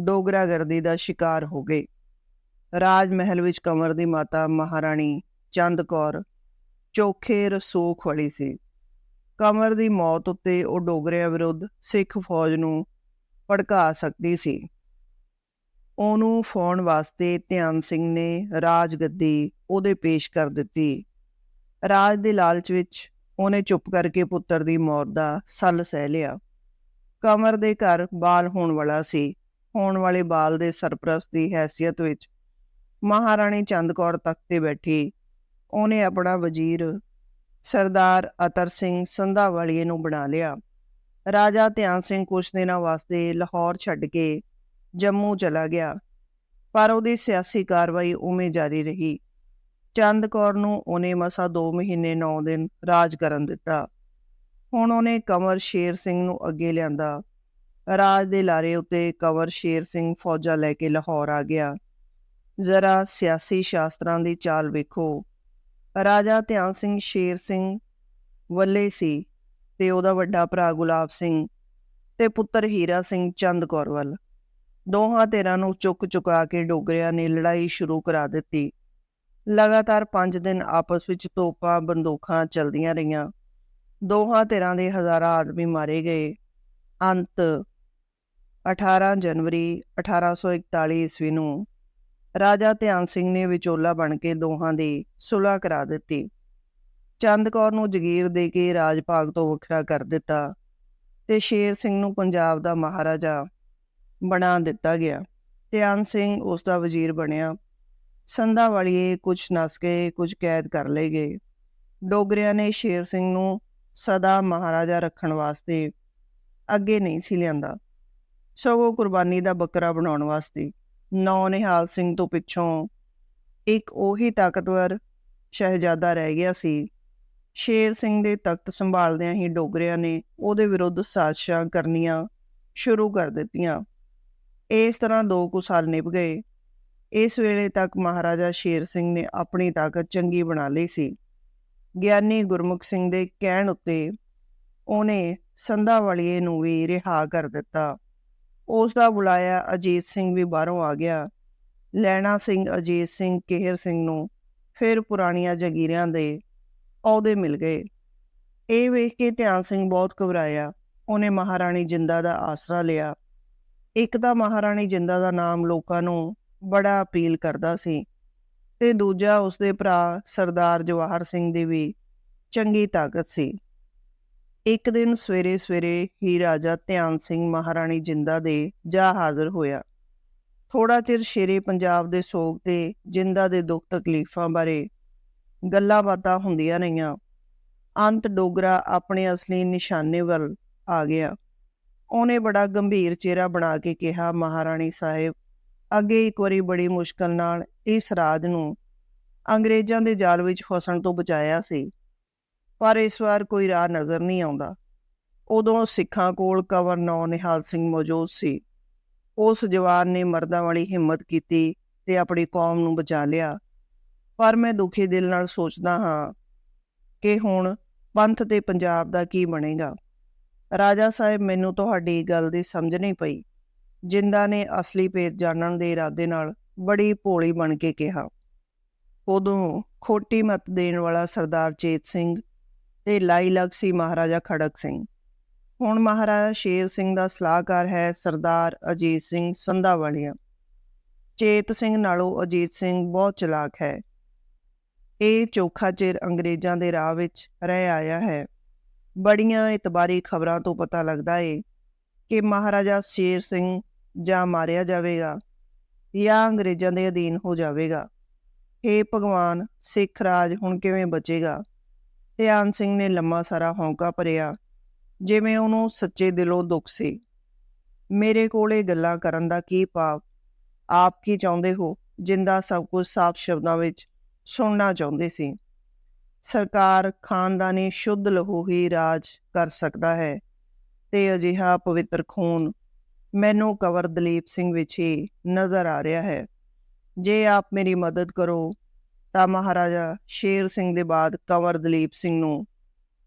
ਡੋਗਰਾਗਰਦੀ ਦਾ ਸ਼ਿਕਾਰ ਹੋ ਗਏ। ਰਾਜ ਮਹਿਲ ਵਿੱਚ ਕੰਵਰ ਦੀ ਮਾਤਾ ਮਹਾਰਾਣੀ ਚੰਦ ਕੌਰ, ਚੌਖੇ ਰਸੋਖ ਵਾਲੀ ਸੀ। ਕੰਵਰ ਦੀ ਮੌਤ ਉੱਤੇ ਉਹ ਡੋਗਰਿਆਂ ਵਿਰੁੱਧ ਸਿੱਖ ਫੌਜ ਨੂੰ ਭੜਕਾ ਸਕਦੀ ਸੀ। ਉਹਨੂੰ ਫਾਉਣ ਵਾਸਤੇ ਧਿਆਨ ਸਿੰਘ ਨੇ ਰਾਜ ਗੱਦੀ ਉਹਦੇ ਪੇਸ਼ ਕਰ ਦਿੱਤੀ। ਰਾਜ ਦੇ ਲਾਲਚ ਵਿੱਚ ਉਹਨੇ ਚੁੱਪ ਕਰਕੇ ਪੁੱਤਰ ਦੀ ਮੌਤ ਦਾ ਸੱਲ ਸਹਿ ਲਿਆ। ਕਮਰ ਦੇ ਘਰ ਬਾਲ ਹੋਣ ਵਾਲਾ ਸੀ। ਹੋਣ ਵਾਲੇ ਬਾਲ ਦੇ ਸਰਪ੍ਰਸਤ ਦੀ ਹੈਸੀਅਤ ਵਿੱਚ ਮਹਾਰਾਣੀ ਚੰਦ ਕੌਰ ਤਖਤ ਤੇ ਬੈਠੀ ਉਹਨੇ ਆਪਣਾ ਵਜ਼ੀਰ ਸਰਦਾਰ ਅਤਰ ਸਿੰਘ ਸੰਧਾਵਾਲੀਏ ਨੂੰ ਬਣਾ ਲਿਆ। ਰਾਜਾ ਧਿਆਨ ਸਿੰਘ ਕੁਝ ਦਿਨਾਂ ਵਾਸਤੇ ਲਾਹੌਰ ਛੱਡ ਕੇ ਜੰਮੂ ਚਲਾ ਗਿਆ, ਪਰ ਉਹਦੀ ਸਿਆਸੀ ਕਾਰਵਾਈ ਉਵੇਂ ਜਾਰੀ ਰਹੀ। ਚੰਦ ਕੌਰ ਨੂੰ ਉਹਨੇ ਮਸਾ 2 ਮਹੀਨੇ 9 ਦਿਨ ਰਾਜ ਕਰਨ ਦਿੱਤਾ। ਹੁਣ ਉਹਨੇ ਕਮਰ ਸ਼ੇਰ ਸਿੰਘ ਨੂੰ ਅੱਗੇ ਲਿਆਂਦਾ। ਰਾਜ ਦੇ ਲਾਰੇ ਉੱਤੇ ਕਵਰ ਸ਼ੇਰ ਸਿੰਘ ਫੌਜਾਂ ਲੈ ਕੇ ਲਾਹੌਰ ਆ ਗਿਆ। ਜ਼ਰਾ ਸਿਆਸੀ ਸ਼ਾਸਤਰਾਂ ਦੀ ਚਾਲ ਵੇਖੋ। ਰਾਜਾ ਧਿਆਨ ਸਿੰਘ ਸ਼ੇਰ ਸਿੰਘ ਵੱਲੇ ਸੀ ਤੇ ਉਹਦਾ ਵੱਡਾ ਭਰਾ ਗੁਲਾਬ ਸਿੰਘ ਤੇ ਪੁੱਤਰ ਹੀਰਾ ਸਿੰਘ ਚੰਦ ਕੌਰ ਵੱਲ। ਦੋਹਾਂ ਧਿਰਾਂ ਨੂੰ ਚੁੱਕ ਚੁਕਾ ਕੇ ਡੋਗਰਿਆਂ ਨੇ ਲੜਾਈ ਸ਼ੁਰੂ ਕਰਾ ਦਿੱਤੀ। ਲਗਾਤਾਰ 5 ਦਿਨ ਆਪਸ ਵਿੱਚ ਤੋਪਾਂ ਬੰਦੂਕਾਂ ਚੱਲਦੀਆਂ ਰਹੀਆਂ। ਦੋਹਾਂ ਧਿਰਾਂ ਦੇ ਹਜ਼ਾਰਾਂ ਆਦਮੀ ਮਾਰੇ ਗਏ। ਅੰਤ 18 ਜਨਵਰੀ 1841 ਈਸਵੀ ਨੂੰ ਰਾਜਾ ਧਿਆਨ ਸਿੰਘ ਨੇ ਵਿਚੋਲਾ ਬਣ ਕੇ ਦੋਹਾਂ ਦੀ ਸੁਲ੍ਹਾ ਕਰਾ ਦਿੱਤੀ। ਚੰਦ ਕੌਰ ਨੂੰ ਜਗੀਰ ਦੇ ਕੇ ਰਾਜ ਭਾਗ ਤੋਂ ਵੱਖਰਾ ਕਰ ਦਿੱਤਾ ਤੇ ਸ਼ੇਰ ਸਿੰਘ ਨੂੰ ਪੰਜਾਬ ਦਾ ਮਹਾਰਾਜਾ ਬਣਾ ਦਿੱਤਾ ਗਿਆ। ਧਿਆਨ ਸਿੰਘ ਉਸ ਦਾ ਵਜ਼ੀਰ ਬਣਿਆ। ਸੰਧਾ ਵਾਲੀਏ ਕੁਝ ਨਸ ਗਏ ਕੁਝ ਕੈਦ ਕਰ ਲਏ ਗਏ। ਡੋਗਰਿਆਂ ਨੇ ਸ਼ੇਰ ਸਿੰਘ ਨੂੰ ਸਦਾ ਮਹਾਰਾਜਾ ਰੱਖਣ ਵਾਸਤੇ ਅੱਗੇ ਨਹੀਂ ਸੀ ਲਿਆਂਦਾ। ਸਗੋਂ ਕੁਰਬਾਨੀ ਦਾ ਬੱਕਰਾ ਬਣਾਉਣ ਵਾਸਤੇ ਨੌ ਨਿਹਾਲ ਸਿੰਘ ਤੋਂ ਪਿੱਛੋਂ ਇੱਕ ਉਹੀ ਤਾਕਤਵਰ ਸ਼ਹਿਜ਼ਾਦਾ ਰਹਿ ਗਿਆ ਸੀ। ਸ਼ੇਰ ਸਿੰਘ ਦੇ ਤਖਤ ਸੰਭਾਲਦਿਆਂ ਹੀ ਡੋਗਰਿਆਂ ਨੇ ਉਹਦੇ ਵਿਰੁੱਧ ਸਾਜ਼ਿਸ਼ਾਂ ਕਰਨੀਆਂ ਸ਼ੁਰੂ ਕਰ ਦਿੱਤੀਆਂ। ਇਸ ਤਰ੍ਹਾਂ ਦੋ ਕੁ ਸਾਲ ਨਿਭ ਗਏ। ਇਸ ਵੇਲੇ ਤੱਕ ਮਹਾਰਾਜਾ ਸ਼ੇਰ ਸਿੰਘ ਨੇ ਆਪਣੀ ਤਾਕਤ ਚੰਗੀ ਬਣਾ ਲਈ ਸੀ। ਗਿਆਨੀ ਗੁਰਮੁਖ ਸਿੰਘ ਦੇ ਕਹਿਣ ਉੱਤੇ ਉਹਨੇ ਸੰਧਾ ਵਾਲੀਏ ਨੂੰ ਵੀ ਰਿਹਾ ਕਰ ਦਿੱਤਾ। ਉਸ ਦਾ ਬੁਲਾਇਆ ਅਜੀਤ ਸਿੰਘ ਵੀ ਬਾਹਰੋਂ ਆ ਗਿਆ। ਲੈਣਾ ਸਿੰਘ ਅਜੀਤ ਸਿੰਘ, ਕੇਹਰ ਸਿੰਘ ਨੂੰ ਫਿਰ ਪੁਰਾਣੀਆਂ ਜਗੀਰਿਆਂ ਦੇ ਅਹੁਦੇ ਮਿਲ ਗਏ। ਇਹ ਵੇਖ ਕੇ ਧਿਆਨ ਸਿੰਘ ਬਹੁਤ ਘਬਰਾਇਆ। ਉਹਨੇ ਮਹਾਰਾਣੀ ਜਿੰਦਾ ਦਾ ਆਸਰਾ ਲਿਆ। ਇੱਕ ਤਾਂ ਮਹਾਰਾਣੀ ਜਿੰਦਾ ਦਾ ਨਾਮ ਲੋਕਾਂ ਨੂੰ ਬੜਾ ਅਪੀਲ ਕਰਦਾ ਸੀ ਤੇ ਦੂਜਾ ਉਸਦੇ ਭਰਾ ਸਰਦਾਰ ਜਵਾਹਰ ਸਿੰਘ ਦੀ ਵੀ ਚੰਗੀ ਤਾਕਤ ਸੀ। ਇੱਕ ਦਿਨ ਸਵੇਰੇ ਸਵੇਰੇ ਹੀ ਰਾਜਾ ਧਿਆਨ ਸਿੰਘ ਮਹਾਰਾਣੀ ਜਿੰਦਾ ਦੇ ਜਾ ਹਾਜ਼ਰ ਹੋਇਆ। ਥੋੜਾ ਚਿਰ ਸ਼ੇਰੇ ਪੰਜਾਬ ਦੇ ਸੋਗ ਤੇ ਜਿੰਦਾ ਦੇ ਦੁੱਖ ਤਕਲੀਫਾਂ ਬਾਰੇ ਗੱਲਾਂ ਬਾਤਾਂ ਹੁੰਦੀਆਂ ਰਹੀਆਂ। ਅੰਤ ਡੋਗਰਾ ਆਪਣੇ ਅਸਲੀ ਨਿਸ਼ਾਨੇ ਵੱਲ ਆ ਗਿਆ। ਉਹਨੇ ਬੜਾ ਗੰਭੀਰ ਚਿਹਰਾ ਬਣਾ ਕੇ ਕਿਹਾ, ਮਹਾਰਾਣੀ ਸਾਹਿਬ, ਅੱਗੇ ਇੱਕ ਵਾਰੀ ਬੜੀ ਮੁਸ਼ਕਲ ਨਾਲ ਇਸ ਰਾਜ ਨੂੰ ਅੰਗਰੇਜ਼ਾਂ ਦੇ ਜਾਲ ਵਿੱਚ ਫਸਣ ਤੋਂ ਬਚਾਇਆ ਸੀ। ਪਰ ਇਸ ਵਾਰ ਕੋਈ ਰਾਹ ਨਜ਼ਰ ਨਹੀਂ ਆਉਂਦਾ। ਉਦੋਂ ਸਿੱਖਾਂ ਕੋਲ ਕਵਰ ਨੌ ਨਿਹਾਲ ਸਿੰਘ ਮੌਜੂਦ ਸੀ। ਉਸ ਜਵਾਨ ਨੇ ਮਰਦਾਂ ਵਾਲੀ ਹਿੰਮਤ ਕੀਤੀ ਤੇ ਆਪਣੀ ਕੌਮ ਨੂੰ ਬਚਾ ਲਿਆ। ਪਰ ਮੈਂ ਦੁਖੀ ਦਿਲ ਨਾਲ ਸੋਚਦਾ ਹਾਂ ਕਿ ਹੁਣ ਪੰਥ ਤੇ ਪੰਜਾਬ ਦਾ ਕੀ ਬਣੇਗਾ। ਰਾਜਾ ਸਾਹਿਬ, ਮੈਨੂੰ ਤੁਹਾਡੀ ਗੱਲ ਦੀ ਸਮਝ ਨਹੀਂ ਪਈ। ਜਿੰਦਾ ਨੇ ਅਸਲੀ ਭੇਦ ਜਾਣਨ ਦੇ ਇਰਾਦੇ ਨਾਲ ਬੜੀ ਭੋਲੀ ਬਣ ਕੇ ਕਿਹਾ। ਉਦੋਂ ਖੋਟੀ ਮਤ ਦੇਣ ਵਾਲਾ ਸਰਦਾਰ ਚੇਤ ਸਿੰਘ ਤੇ ਲਾਈ ਲਗ ਸੀ ਮਹਾਰਾਜਾ ਖੜਕ ਸਿੰਘ। ਹੁਣ ਮਹਾਰਾਜਾ ਸ਼ੇਰ ਸਿੰਘ ਦਾ ਸਲਾਹਕਾਰ ਹੈ ਸਰਦਾਰ ਅਜੀਤ ਸਿੰਘ ਸੰਧਾਵਾਲੀਆ। ਚੇਤ ਸਿੰਘ ਨਾਲੋਂ ਅਜੀਤ ਸਿੰਘ ਬਹੁਤ ਚਲਾਕ ਹੈ। ਇਹ ਚੋਖਾ ਚਿਰ ਅੰਗਰੇਜ਼ਾਂ ਦੇ ਰਾਹ ਵਿੱਚ ਰਹਿ ਆਇਆ ਹੈ। ਬੜੀਆਂ ਇਤਬਾਰੀ ਖਬਰਾਂ ਤੋਂ ਪਤਾ ਲੱਗਦਾ ਏ ਕਿ ਮਹਾਰਾਜਾ ਸ਼ੇਰ ਸਿੰਘ ਜਾਂ ਮਾਰਿਆ ਜਾਵੇਗਾ ਜਾਂ ਅੰਗਰੇਜ਼ਾਂ ਦੇ ਅਧੀਨ ਹੋ ਜਾਵੇਗਾ। हे ਭਗਵਾਨ, ਸਿੱਖ ਰਾਜ ਹੁਣ ਕਿਵੇਂ ਬਚੇਗਾ? ਧਿਆਨ ਸਿੰਘ ਨੇ ਲੰਮਾ ਸਾਰਾ ਹੌਂਕਾ ਭਰਿਆ। ਜਿਵੇਂ ਉਹਨੂੰ ਸੱਚੇ ਦਿਲੋਂ ਦੁੱਖ ਸੀ। ਮੇਰੇ ਕੋਲੇ ਗੱਲਾਂ ਕਰਨ ਦਾ ਕੀ ਭਾਵ? ਆਪ ਕੀ ਚਾਹੁੰਦੇ ਹੋ? ਜਿੰਦਾ ਸਭ ਕੁਝ ਸਾਫ਼ ਸ਼ਬਦਾਂ ਵਿੱਚ ਸੁਣਨਾ ਚਾਹੁੰਦੇ ਸੀ। ਸਰਕਾਰ ਖਾਨਦਾਨੀ ਸ਼ੁੱਧ ਲਹੂ ਹੀ ਰਾਜ ਕਰ ਸਕਦਾ ਹੈ। ਤੇ ਅਜਿਹਾ ਪਵਿੱਤਰ ਖੂਨ ਮੈਨੂੰ ਕਵਰ ਦਲੀਪ ਸਿੰਘ ਵਿੱਚ ਹੀ ਨਜ਼ਰ ਆ ਰਿਹਾ ਹੈ। ਜੇ ਆਪ ਮੇਰੀ ਮਦਦ ਕਰੋ ਤਾਂ ਮਹਾਰਾਜਾ ਸ਼ੇਰ ਸਿੰਘ ਦੇ ਬਾਅਦ ਕੰਵਰ ਦਲੀਪ ਸਿੰਘ ਨੂੰ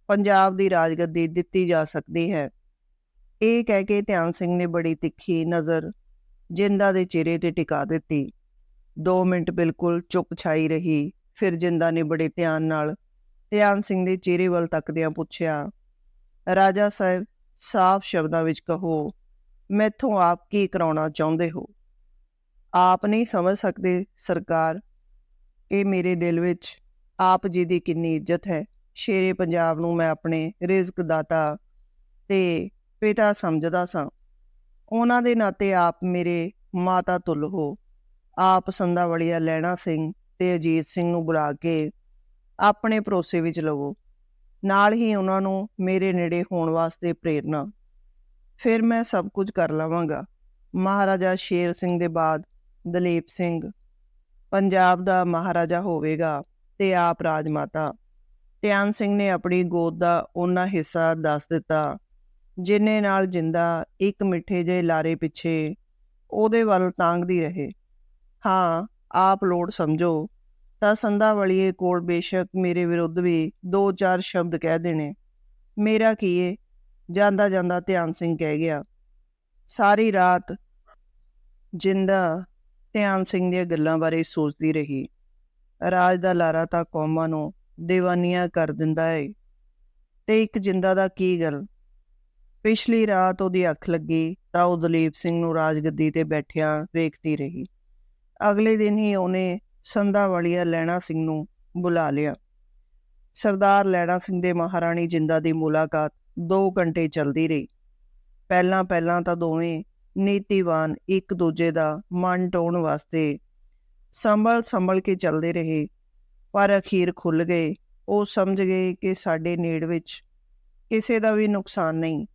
ਪੰਜਾਬ ਦੀ ਰਾਜਗੱਦੀ ਦਿੱਤੀ ਜਾ ਸਕਦੀ ਹੈ। ਇਹ ਕਹਿ ਕੇ ਧਿਆਨ ਸਿੰਘ ਨੇ ਬੜੀ ਤਿੱਖੀ ਨਜ਼ਰ ਜਿੰਦਾ ਦੇ ਚਿਹਰੇ ਤੇ ਟਿਕਾ ਦਿੱਤੀ। 2 ਮਿੰਟ ਬਿਲਕੁਲ ਚੁੱਪ ਛਾਈ ਰਹੀ, ਫਿਰ ਜਿੰਦਾ ਨੇ ਬੜੇ ਧਿਆਨ ਨਾਲ ਧਿਆਨ ਸਿੰਘ ਦੇ ਚਿਹਰੇ ਵੱਲ ਤੱਕਦਿਆਂ ਪੁੱਛਿਆ, ਰਾਜਾ ਸਾਹਿਬ, ਸਾਫ਼ ਸ਼ਬਦਾਂ ਵਿੱਚ ਕਹੋ, ਮੈਥੋਂ ਆਪ ਕੀ ਕਰਾਉਣਾ ਚਾਹੁੰਦੇ ਹੋ? ਆਪ ਨਹੀਂ ਸਮਝ ਸਕਦੇ ਸਰਕਾਰ ਕਿ ਮੇਰੇ ਦਿਲ ਵਿੱਚ ਆਪ ਜੀ ਦੀ ਕਿੰਨੀ ਇੱਜ਼ਤ ਹੈ। ਸ਼ੇਰੇ ਪੰਜਾਬ ਨੂੰ ਮੈਂ ਆਪਣੇ ਰਿਜ਼ਕ ਦਾਤਾ ਤੇ ਪਿਤਾ ਸਮਝਦਾ ਸਾਂ। ਉਹਨਾਂ ਦੇ ਨਾਤੇ ਆਪ ਮੇਰੇ ਮਾਤਾ ਤੁਲ ਹੋ। ਆਪ ਸੰਧਾਵਲੀਆ ਲੈਣਾ ਸਿੰਘ ਤੇ ਅਜੀਤ ਸਿੰਘ ਨੂੰ ਬੁਲਾ ਕੇ ਆਪਣੇ ਭਰੋਸੇ ਵਿੱਚ ਲਵੋ। ਨਾਲ ਹੀ ਉਹਨਾਂ ਨੂੰ ਮੇਰੇ ਨੇੜੇ ਹੋਣ ਵਾਸਤੇ ਪ੍ਰੇਰਨਾ। ਫਿਰ ਮੈਂ ਸਭ ਕੁਝ ਕਰ ਲਵਾਂਗਾ। ਮਹਾਰਾਜਾ ਸ਼ੇਰ ਸਿੰਘ ਦੇ ਬਾਅਦ ਦਲੀਪ ਸਿੰਘ ਪੰਜਾਬ ਦਾ ਮਹਾਰਾਜਾ ਹੋਵੇਗਾ ਤੇ ਆਪ ਰਾਜ ਮਾਤਾ ਧਿਆਨ ਸਿੰਘ ਨੇ ਆਪਣੀ ਗੋਦ ਦਾ ਉਹਨਾਂ ਹਿੱਸਾ ਦੱਸ ਦਿੱਤਾ, ਜਿਨੇ ਨਾਲ ਜਿੰਦਾ ਇੱਕ ਮਿੱਠੇ ਜਿਹੇ ਲਾਰੇ ਪਿੱਛੇ ਉਹਦੇ ਵੱਲ ਤਾਂਗਦੀ ਰਹੇ। ਹਾਂ, ਆਪ ਲੋੜ ਸਮਝੋ, ਤਾਂ ਸੰਧਾ ਸੰਧਾਵਲੀਏ ਕੋਲ ਬੇਸ਼ੱਕ ਮੇਰੇ ਵਿਰੁੱਧ ਵੀ ਦੋ ਚਾਰ ਸ਼ਬਦ ਕਹਿ ਦੇਣੇ। ਮੇਰਾ ਕੀ ਏ? ਜਾਂਦਾ ਜਾਂਦਾ ਧਿਆਨ ਸਿੰਘ ਕਹਿ ਗਿਆ। ਸਾਰੀ ਰਾਤ ਜਿੰਦਾ ਧਿਆਨ ਸਿੰਘ ਦੀਆਂ ਗੱਲਾਂ ਬਾਰੇ ਸੋਚਦੀ ਰਹੀ। ਰਾਜ ਦਾ ਲਾਰਾ ਤਾਂ ਕੌਮਾਂ ਨੂੰ دیਵਾਨੀਆਂ ਕਰ ਦਿੰਦਾ ਹੈ ਤੇ ਇੱਕ ਜਿੰਦਾ ਦਾ ਕੀ ਗੱਲ? ਪਿਛਲੀ ਰਾਤ ਉਹਦੀ ਅੱਖ ਲੱਗੀ ਤਾਂ ਉਹ ਦਲੀਪ ਸਿੰਘ ਨੂੰ ਰਾਜਗੱਦੀ ਤੇ ਬੈਠਿਆਂ ਵੇਖਦੀ ਰਹੀ। ਅਗਲੇ ਦਿਨ ਹੀ ਉਹਨੇ ਸੰਧਾ ਵਾਲੀਆ ਲੈਣਾ ਸਿੰਘ ਨੂੰ ਬੁਲਾ ਲਿਆ। ਸਰਦਾਰ ਲੈਣਾ ਸਿੰਘ ਦੇ ਮਹਾਰਾਣੀ ਜਿੰਦਾ ਦੀ ਮੁਲਾਕਾਤ 2 ਘੰਟੇ ਚੱਲਦੀ ਰਹੀ। ਪਹਿਲਾਂ ਪਹਿਲਾਂ ਤਾਂ ਦੋਵੇਂ ਨੀਤੀਵਾਨ ਇੱਕ ਦੂਜੇ ਦਾ ਮਨ ਟੋਣ ਵਾਸਤੇ ਸੰਭਲ ਸੰਭਲ ਕੇ ਚੱਲਦੇ ਰਹੇ। ਪਰ ਅਖੀਰ ਖੁੱਲ ਗਏ। ਉਹ ਸਮਝ ਗਏ ਕਿ ਸਾਡੇ ਨੇੜ ਵਿੱਚ ਕਿਸੇ ਦਾ ਵੀ ਨੁਕਸਾਨ ਨਹੀਂ।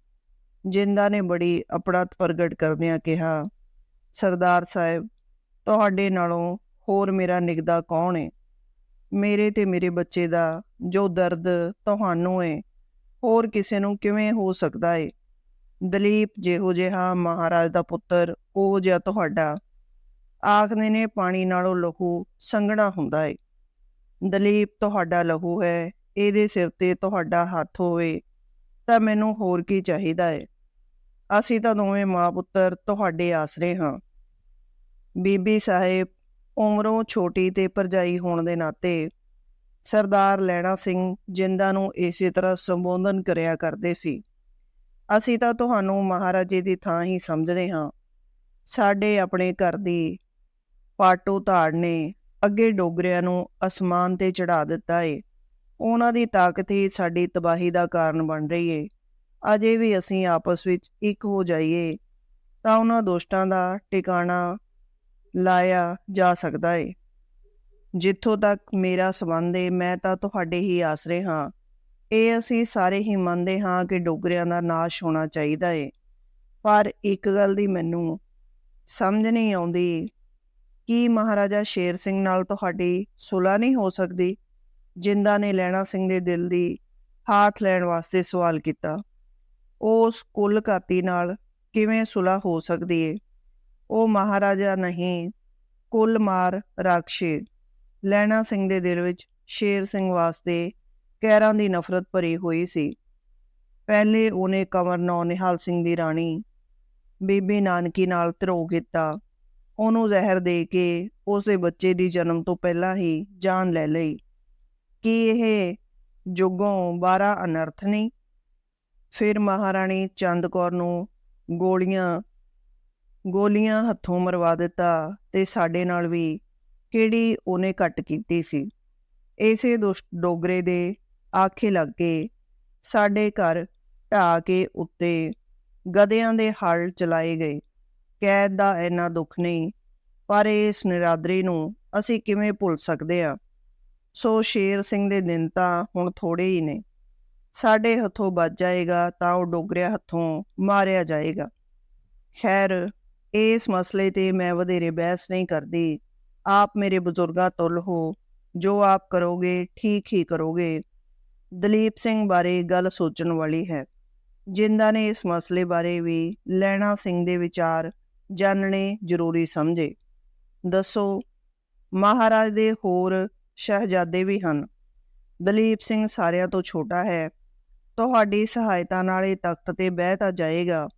ਜਿੰਦਾ ਨੇ ਬੜੀ ਅਪੜਤ ਪ੍ਰਗਟ ਕਰਦਿਆਂ ਕਿਹਾ, ਸਰਦਾਰ ਸਾਹਿਬ, ਤੁਹਾਡੇ ਨਾਲੋਂ ਹੋਰ ਮੇਰਾ ਨਿਗਦਾ ਕੌਣ ਹੈ ਮੇਰੇ ਤੇ ਮੇਰੇ ਬੱਚੇ ਦਾ ਜੋ ਦਰਦ ਤੁਹਾਨੂੰ ਹੈ ਹੋਰ ਕਿਸੇ ਨੂੰ ਕਿਵੇਂ ਹੋ ਸਕਦਾ ਹੈ ਦਲੀਪ ਜਿਹੋ ਜਿਹਾ ਮਹਾਰਾਜ ਦਾ ਪੁੱਤਰ, ਉਹ ਜਿਹਾ ਤੁਹਾਡਾ। ਆਖਦੇ ਨੇ ਪਾਣੀ ਨਾਲੋਂ ਲਹੂ ਸੰਘਣਾ ਹੁੰਦਾ ਏ। ਦਲੀਪ, ਤੁਹਾਡਾ ਲਹੂ ਹੈ, ਇਹਦੇ ਸਿਰ ਤੇ ਤੁਹਾਡਾ ਹੱਥ ਹੋਵੇ, ਤਾਂ ਮੈਨੂੰ ਹੋਰ ਕੀ ਚਾਹੀਦਾ ਹੈ ਅਸੀਂ ਤਾਂ ਦੋਵੇਂ ਮਾਂ ਪੁੱਤਰ ਤੁਹਾਡੇ ਆਸਰੇ ਹਾਂ। ਬੀਬੀ ਸਾਹਿਬ, ਉਮਰੋਂ ਛੋਟੀ ਤੇ ਪਰਜਾਈ ਹੋਣ ਦੇ ਨਾਤੇ, ਸਰਦਾਰ ਲੈਣਾ ਸਿੰਘ ਜਿੰਦਾ ਨੂੰ ਇਸੇ ਤਰ੍ਹਾਂ ਸੰਬੋਧਨ ਕਰਿਆ ਕਰਦੇ ਸੀ। ਅਸੀਂ ਤਾਂ ਤੁਹਾਨੂੰ ਮਹਾਰਾਜੇ ਦੀ ਥਾਂ ਹੀ ਸਮਝਦੇ ਹਾਂ। ਸਾਡੇ ਆਪਣੇ ਘਰ ਦੀ ਪਾਟੋ ਧਾੜ ਨੇ ਅੱਗੇ ਡੋਗਰਿਆਂ ਨੂੰ ਅਸਮਾਨ ਤੇ ਚੜਾ ਦਿੱਤਾ ਏ। ਉਹਨਾਂ ਦੀ ਤਾਕਤ ਹੀ ਸਾਡੀ ਤਬਾਹੀ ਦਾ ਕਾਰਨ ਬਣ ਰਹੀ ਏ। ਅਜੇ ਵੀ ਅਸੀਂ ਆਪਸ ਵਿੱਚ ਇੱਕ ਹੋ ਜਾਈਏ, ਤਾਂ ਉਹਨਾਂ ਦੋਸਤਾਂ ਦਾ ਟਿਕਾਣਾ ਲਾਇਆ ਜਾ ਸਕਦਾ ਏ। ਜਿੱਥੋਂ ਤੱਕ ਮੇਰਾ ਸਬੰਧ ਏ, ਮੈਂ ਤਾਂ ਤੁਹਾਡੇ ਹੀ ਆਸਰੇ ਹਾਂ। ਇਹ ਅਸੀਂ ਸਾਰੇ ਹੀ ਮੰਨਦੇ ਹਾਂ ਕਿ ਡੋਗਰਿਆਂ ਦਾ ਨਾਸ਼ ਹੋਣਾ ਚਾਹੀਦਾ ਏ। ਪਰ ਇੱਕ ਗੱਲ ਦੀ ਮੈਨੂੰ ਸਮਝ ਨਹੀਂ ਆਉਂਦੀ, ਕਿ ਮਹਾਰਾਜਾ ਸ਼ੇਰ ਸਿੰਘ ਨਾਲ ਤੁਹਾਡੀ ਸੁਲਾ ਨਹੀਂ ਹੋ ਸਕਦੀ ਜਿੰਦਾ ਨੇ ਲੈਣਾ ਸਿੰਘ ਦੇ ਦਿਲ ਦੀ ਹਾਥ ਲੈਣ ਵਾਸਤੇ ਸਵਾਲ ਕੀਤਾ? ਉਸ ਕੁੱਲ ਘਾਤੀ ਨਾਲ ਕਿਵੇਂ ਸੁਲਾ ਹੋ ਸਕਦੀ ਏ? ਉਹ ਮਹਾਰਾਜਾ ਨਹੀਂ, ਕੁੱਲ ਮਾਰ ਰਾਖਸ਼ੇ ਲੈਣਾ ਸਿੰਘ ਦੇ ਦਿਲ ਵਿੱਚ ਸ਼ੇਰ ਸਿੰਘ ਵਾਸਤੇ ਕਹਿਰਾਂ ਦੀ ਨਫ਼ਰਤ ਭਰੀ ਹੋਈ ਸੀ। ਪਹਿਲੇ ਉਹਨੇ ਕੰਵਰ ਨੌ ਨਿਹਾਲ ਸਿੰਘ ਦੀ ਰਾਣੀ, ਬੀਬੀ ਨਾਨਕੀ ਨਾਲ ਧਰੋ ਕੀਤਾ। ਉਹਨੂੰ ਜ਼ਹਿਰ ਦੇ ਕੇ ਉਸਦੇ ਬੱਚੇ ਦੀ ਜਨਮ ਤੋਂ ਪਹਿਲਾਂ ਹੀ ਜਾਨ ਲੈ ਲਈ। ਕੀ ਇਹ ਜੁਗੋਂ 12 ਅਨਰਥ ਨਹੀਂ? ਫਿਰ ਮਹਾਰਾਣੀ ਚੰਦ ਕੌਰ ਨੂੰ ਗੋਲੀਆਂ ਗੋਲੀਆਂ ਹੱਥੋਂ ਮਰਵਾ ਦਿੱਤਾ ਤੇ ਸਾਡੇ ਨਾਲ ਵੀ ਕਿਹੜੀ ਉਹਨੇ ਕੱਟ ਕੀਤੀ ਸੀ। ਇਸੇ ਡੋਗਰੇ ਦੇ ਆਖੇ ਲੱਗ ਕੇ ਸਾਡੇ ਘਰ ਢਾ ਕੇ ਉੱਤੇ ਗਧਿਆਂ ਦੇ ਹਲ ਚਲਾਏ ਗਏ। ਕੈਦ ਦਾ ਇੰਨਾ ਦੁੱਖ ਨਹੀਂ, ਪਰ ਇਸ ਨਿਰਾਦਰੀ ਨੂੰ ਅਸੀਂ ਕਿਵੇਂ ਭੁੱਲ ਸਕਦੇ ਆ ਸੋ ਸ਼ੇਰ ਸਿੰਘ ਦੇ ਦਿਨ ਤਾਂ ਹੁਣ ਥੋੜੇ ਹੀ ਨੇ। ਸਾਡੇ ਹੱਥੋਂ ਬਚ ਜਾਏਗਾ ਤਾਂ ਉਹ ਡੋਗਰਿਆ ਹੱਥੋਂ ਮਾਰਿਆ ਜਾਏਗਾ। ਖੈਰ, ਇਸ ਮਸਲੇ ਤੇ ਮੈਂ ਵਧੇਰੇ ਬਹਿਸ ਨਹੀਂ ਕਰਦੀ। ਆਪ ਮੇਰੇ ਬਜ਼ੁਰਗਾ ਤੁਲ ਹੋ। ਜੋ ਆਪ ਕਰੋਗੇ, ਠੀਕ ਹੀ ਕਰੋਗੇ। ਦਲੀਪ ਸਿੰਘ ਬਾਰੇ ਗੱਲ ਸੋਚਣ ਵਾਲੀ ਹੈ। ਜਿੰਦਾ ਨੇ ਇਸ ਮਸਲੇ ਬਾਰੇ ਵੀ ਲੈਣਾ ਸਿੰਘ ਦੇ ਵਿਚਾਰ ਜਾਣਨੇ ਜ਼ਰੂਰੀ ਸਮਝੇ। ਦੱਸੋ, ਮਹਾਰਾਜ ਦੇ ਹੋਰ ਸ਼ਹਿਜ਼ਾਦੇ ਵੀ ਹਨ। ਦਲੀਪ ਸਿੰਘ ਸਾਰਿਆਂ ਤੋਂ ਛੋਟਾ ਹੈ। ਤੁਹਾਡੀ ਸਹਾਇਤਾ ਨਾਲ ਇਹ ਤਖਤ ਤੇ ਬਹਿ ਤਾਂ ਜਾਏਗਾ,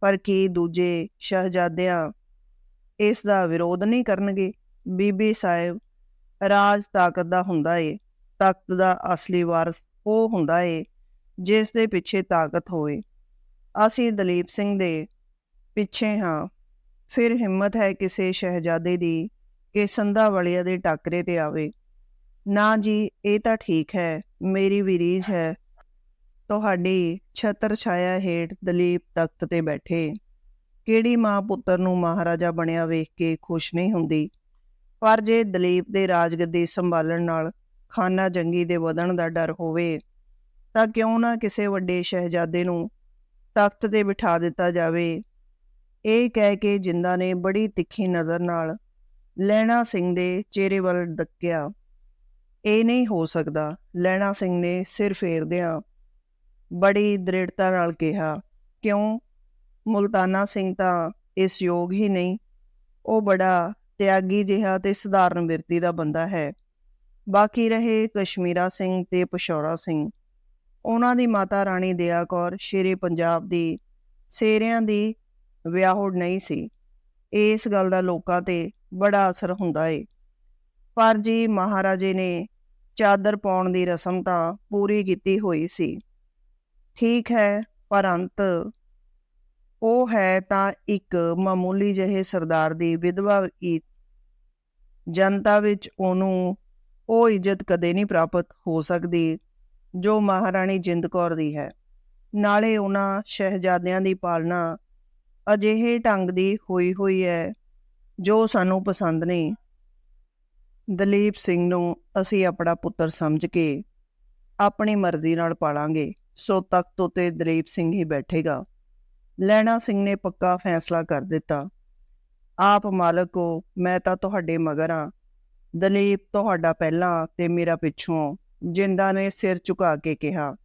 ਪਰ ਕੀ ਦੂਜੇ ਸ਼ਹਿਜ਼ਾਦਿਆਂ ਇਸ ਦਾ ਵਿਰੋਧ ਨਹੀਂ ਕਰਨਗੇ? ਬੀਬੀ ਸਾਹਿਬ, ਰਾਜ ਤਾਕਤ ਦਾ ਹੁੰਦਾ ਏ। ਤਖਤ ਦਾ ਅਸਲੀ ਵਾਰਸ ਉਹ ਹੁੰਦਾ ਏ, ਜਿਸ ਦੇ ਪਿੱਛੇ ਤਾਕਤ ਹੋਵੇ। ਅਸੀਂ ਦਲੀਪ ਸਿੰਘ ਦੇ ਪਿੱਛੇ ਹਾਂ। ਫਿਰ ਹਿੰਮਤ ਹੈ ਕਿਸੇ ਸ਼ਹਿਜ਼ਾਦੇ ਦੀ ਕਿ ਸੰਧਾ ਵਲਿਆ ਦੇ ਟਾਕਰੇ ਤੇ ਆਵੇ। ਨਾ ਜੀ, ਇਹ ਤਾਂ ਠੀਕ ਹੈ, ਮੇਰੀ ਵੀ ਰੀਝ ਹੈ। ਤੁਹਾਡੀ ਛਤਰ ਛਾਇਆ ਹੇਠ ਦਲੀਪ ਤਖਤ ਤੇ ਬੈਠੇ। ਕਿਹੜੀ ਮਾਂ ਪੁੱਤਰ ਨੂੰ ਮਹਾਰਾਜਾ ਬਣਿਆ ਵੇਖ ਕੇ ਖੁਸ਼ ਨਹੀਂ ਹੁੰਦੀ। ਪਰ ਜੇ ਦਲੀਪ ਦੇ ਰਾਜਗੱਦੀ ਸੰਭਾਲਣ ਨਾਲ ਖਾਨਾ ਜੰਗੀ ਦੇ ਵਧਣ ਦਾ ਡਰ ਹੋਵੇ, ਤਾਂ ਕਿਉਂ ਨਾ ਕਿਸੇ ਵੱਡੇ ਸ਼ਹਿਜ਼ਾਦੇ ਨੂੰ ਤਖਤ ਤੇ ਬਿਠਾ ਦਿੱਤਾ ਜਾਵੇ। ਇਹ ਕਹਿ ਕੇ ਜਿੰਦਾ ਨੇ ਬੜੀ ਤਿੱਖੀ ਨਜ਼ਰ ਨਾਲ ਲੈਣਾ ਸਿੰਘ ਦੇ ਚਿਹਰੇ ਵੱਲ ਡੱਕਿਆ। ਇਹ ਨਹੀਂ ਹੋ ਸਕਦਾ ਲੈਣਾ ਸਿੰਘ ਨੇ ਸਿਰ ਫੇਰਦਿਆਂ ਬੜੀ ਦ੍ਰਿੜਤਾ ਨਾਲ ਕਿਹਾ, ਕਿਉਂ? ਮੁਲਤਾਨਾ ਸਿੰਘ ਤਾਂ ਇਸ ਯੋਗ ਹੀ ਨਹੀਂ। ਉਹ ਬੜਾ ਤਿਆਗੀ ਜਿਹਾ ਤੇ ਸਧਾਰਨ ਵਿਰਤੀ ਦਾ ਬੰਦਾ ਹੈ। ਬਾਕੀ ਰਹੇ ਕਸ਼ਮੀਰਾ ਸਿੰਘ ਤੇ ਪਸ਼ੌਰਾ ਸਿੰਘ। ਉਹਨਾਂ ਦੀ ਮਾਤਾ ਰਾਣੀ ਦਇਆ ਕੌਰ ਸ਼ੇਰੇ ਪੰਜਾਬ ਦੀ ਸੇਰਿਆਂ ਦੀ ਵਿਆਹੋੜ ਨਹੀਂ ਸੀ। ਇਸ ਗੱਲ ਦਾ ਲੋਕਾਂ ਤੇ ਬੜਾ ਅਸਰ ਹੁੰਦਾ ਏ। ਪਰ ਜੀ ਮਹਾਰਾਜੇ ਨੇ ਚਾਦਰ ਪਾਉਣ ਦੀ ਰਸਮ ਤਾਂ ਪੂਰੀ ਕੀਤੀ ਹੋਈ ਸੀ। ਠੀਕ ਹੈ, ਪਰ ਅੰਤ ਉਹ ਹੈ ਤਾਂ ਇੱਕ ਮਾਮੂਲੀ ਜਿਹੇ ਸਰਦਾਰ ਦੀ ਵਿਧਵਾ ਜਨਤਾ ਵਿੱਚ ਉਹਨੂੰ ਉਹ ਇੱਜ਼ਤ ਕਦੇ ਨਹੀਂ ਪ੍ਰਾਪਤ ਹੋ ਸਕਦੀ, ਜੋ ਮਹਾਰਾਣੀ ਜਿੰਦ ਕੌਰ ਦੀ ਹੈ। ਨਾਲੇ ਉਹਨਾਂ ਸ਼ਹਿਜ਼ਾਦਿਆਂ ਦੀ ਪਾਲਣਾ ਅਜਿਹੇ ਢੰਗ ਦੀ ਹੋਈ ਹੋਈ ਹੈ, ਜੋ ਸਾਨੂੰ ਪਸੰਦ ਨਹੀਂ। ਦਲੀਪ ਸਿੰਘ ਨੂੰ ਅਸੀਂ ਆਪਣਾ ਪੁੱਤਰ ਸਮਝ ਕੇ ਆਪਣੀ ਮਰਜ਼ੀ ਨਾਲ ਪਾਲਾਂਗੇ, ਸੋ ਤਖਤ ਉਤੇ ਦਲੀਪ ਸਿੰਘ ਹੀ ਬੈਠੇਗਾ। ਲੈਣਾ ਸਿੰਘ ਨੇ ਪੱਕਾ ਫੈਸਲਾ ਕਰ ਦਿੱਤਾ। ਆਪ ਮਾਲਕ ਹੋ, ਮੈਂ ਤਾਂ ਤੁਹਾਡੇ ਮਗਰ ਹਾਂ। ਦਲੀਪ ਤੁਹਾਡਾ ਪਹਿਲਾਂ ਤੇ ਮੇਰਾ ਪਿੱਛੋਂ, ਜਿੰਦਾ ਨੇ ਸਿਰ ਝੁਕਾ ਕੇ ਕਿਹਾ।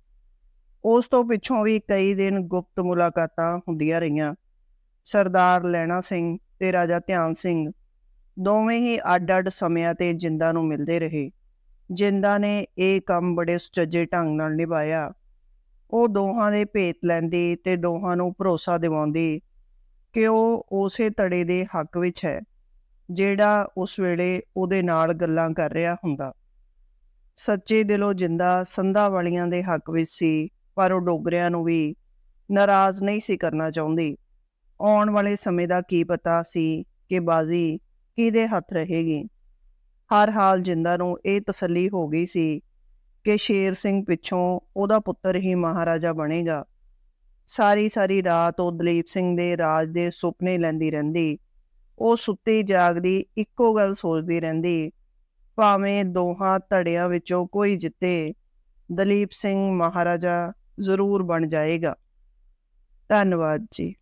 ਉਸ ਤੋਂ ਪਿੱਛੋਂ ਵੀ ਕਈ ਦਿਨ ਗੁਪਤ ਮੁਲਾਕਾਤਾਂ ਹੁੰਦੀਆਂ ਰਹੀਆਂ। ਸਰਦਾਰ ਲੈਣਾ ਸਿੰਘ ਤੇ ਰਾਜਾ ਧਿਆਨ ਸਿੰਘ ਦੋਵੇਂ ਹੀ ਅੱਡ-ਅੱਡ ਸਮਿਆਂ ਤੇ ਜਿੰਦਾ ਨੂੰ ਮਿਲਦੇ ਰਹੇ। ਜਿੰਦਾ ਨੇ ਇਹ ਕੰਮ ਬੜੇ ਸੁਚੱਜੇ ਢੰਗ ਨਾਲ ਨਿਭਾਇਆ। ਉਹ ਦੋਹਾਂ ਦੇ ਭੇਤ ਲੈਂਦੀ ਤੇ ਦੋਹਾਂ ਨੂੰ ਭਰੋਸਾ ਦਿਵਾਉਂਦੀ ਕਿ ਉਹ ਉਸੇ ਤੜੇ ਦੇ ਹੱਕ ਵਿੱਚ ਹੈ। ਜਿਹੜਾ ਉਸ ਵੇਲੇ ਉਹਦੇ ਨਾਲ ਗੱਲਾਂ ਕਰ ਰਿਹਾ ਹੁੰਦਾ। ਸੱਚੇ ਦਿਲੋਂ ਜਿੰਦਾ ਸੰਧਾ ਵਾਲੀਆਂ ਦੇ ਹੱਕ ਵਿੱਚ ਸੀ, ਪਰ ਉਹ ਡੋਗਰਿਆਂ ਨੂੰ ਵੀ ਨਾਰਾਜ਼ ਨਹੀਂ ਸੀ ਕਰਨਾ ਚਾਹੁੰਦੀ। ਆਉਣ ਵਾਲੇ ਸਮੇਂ ਦਾ ਕੀ ਪਤਾ ਸੀ ਕਿ ਬਾਜ਼ੀ ਕਿਹਦੇ ਹੱਥ ਰਹੇਗੀ। ਹਰ ਹਾਲ ਜਿੰਦਾ ਨੂੰ ਇਹ ਤਸੱਲੀ ਹੋ ਗਈ ਸੀ ਕਿ ਸ਼ੇਰ ਸਿੰਘ ਪਿੱਛੋਂ ਉਹਦਾ ਪੁੱਤਰ ਹੀ ਮਹਾਰਾਜਾ ਬਣੇਗਾ। ਸਾਰੀ ਸਾਰੀ ਰਾਤ ਉਹ ਦਲੀਪ ਸਿੰਘ ਦੇ ਰਾਜ ਦੇ ਸੁਪਨੇ ਲੈਂਦੀ ਰਹਿੰਦੀ। ਉਹ ਸੁੱਤੀ ਜਾਗਦੀ, ਇੱਕੋ ਗੱਲ ਸੋਚਦੀ ਰਹਿੰਦੀ, ਭਾਵੇਂ ਦੋਹਾਂ ਧੜਿਆਂ ਵਿੱਚੋਂ ਕੋਈ ਜਿੱਤੇ, ਦਲੀਪ ਸਿੰਘ ਮਹਾਰਾਜਾ ਜ਼ਰੂਰ ਬਣ ਜਾਏਗਾ। ਧੰਨਵਾਦ ਜੀ।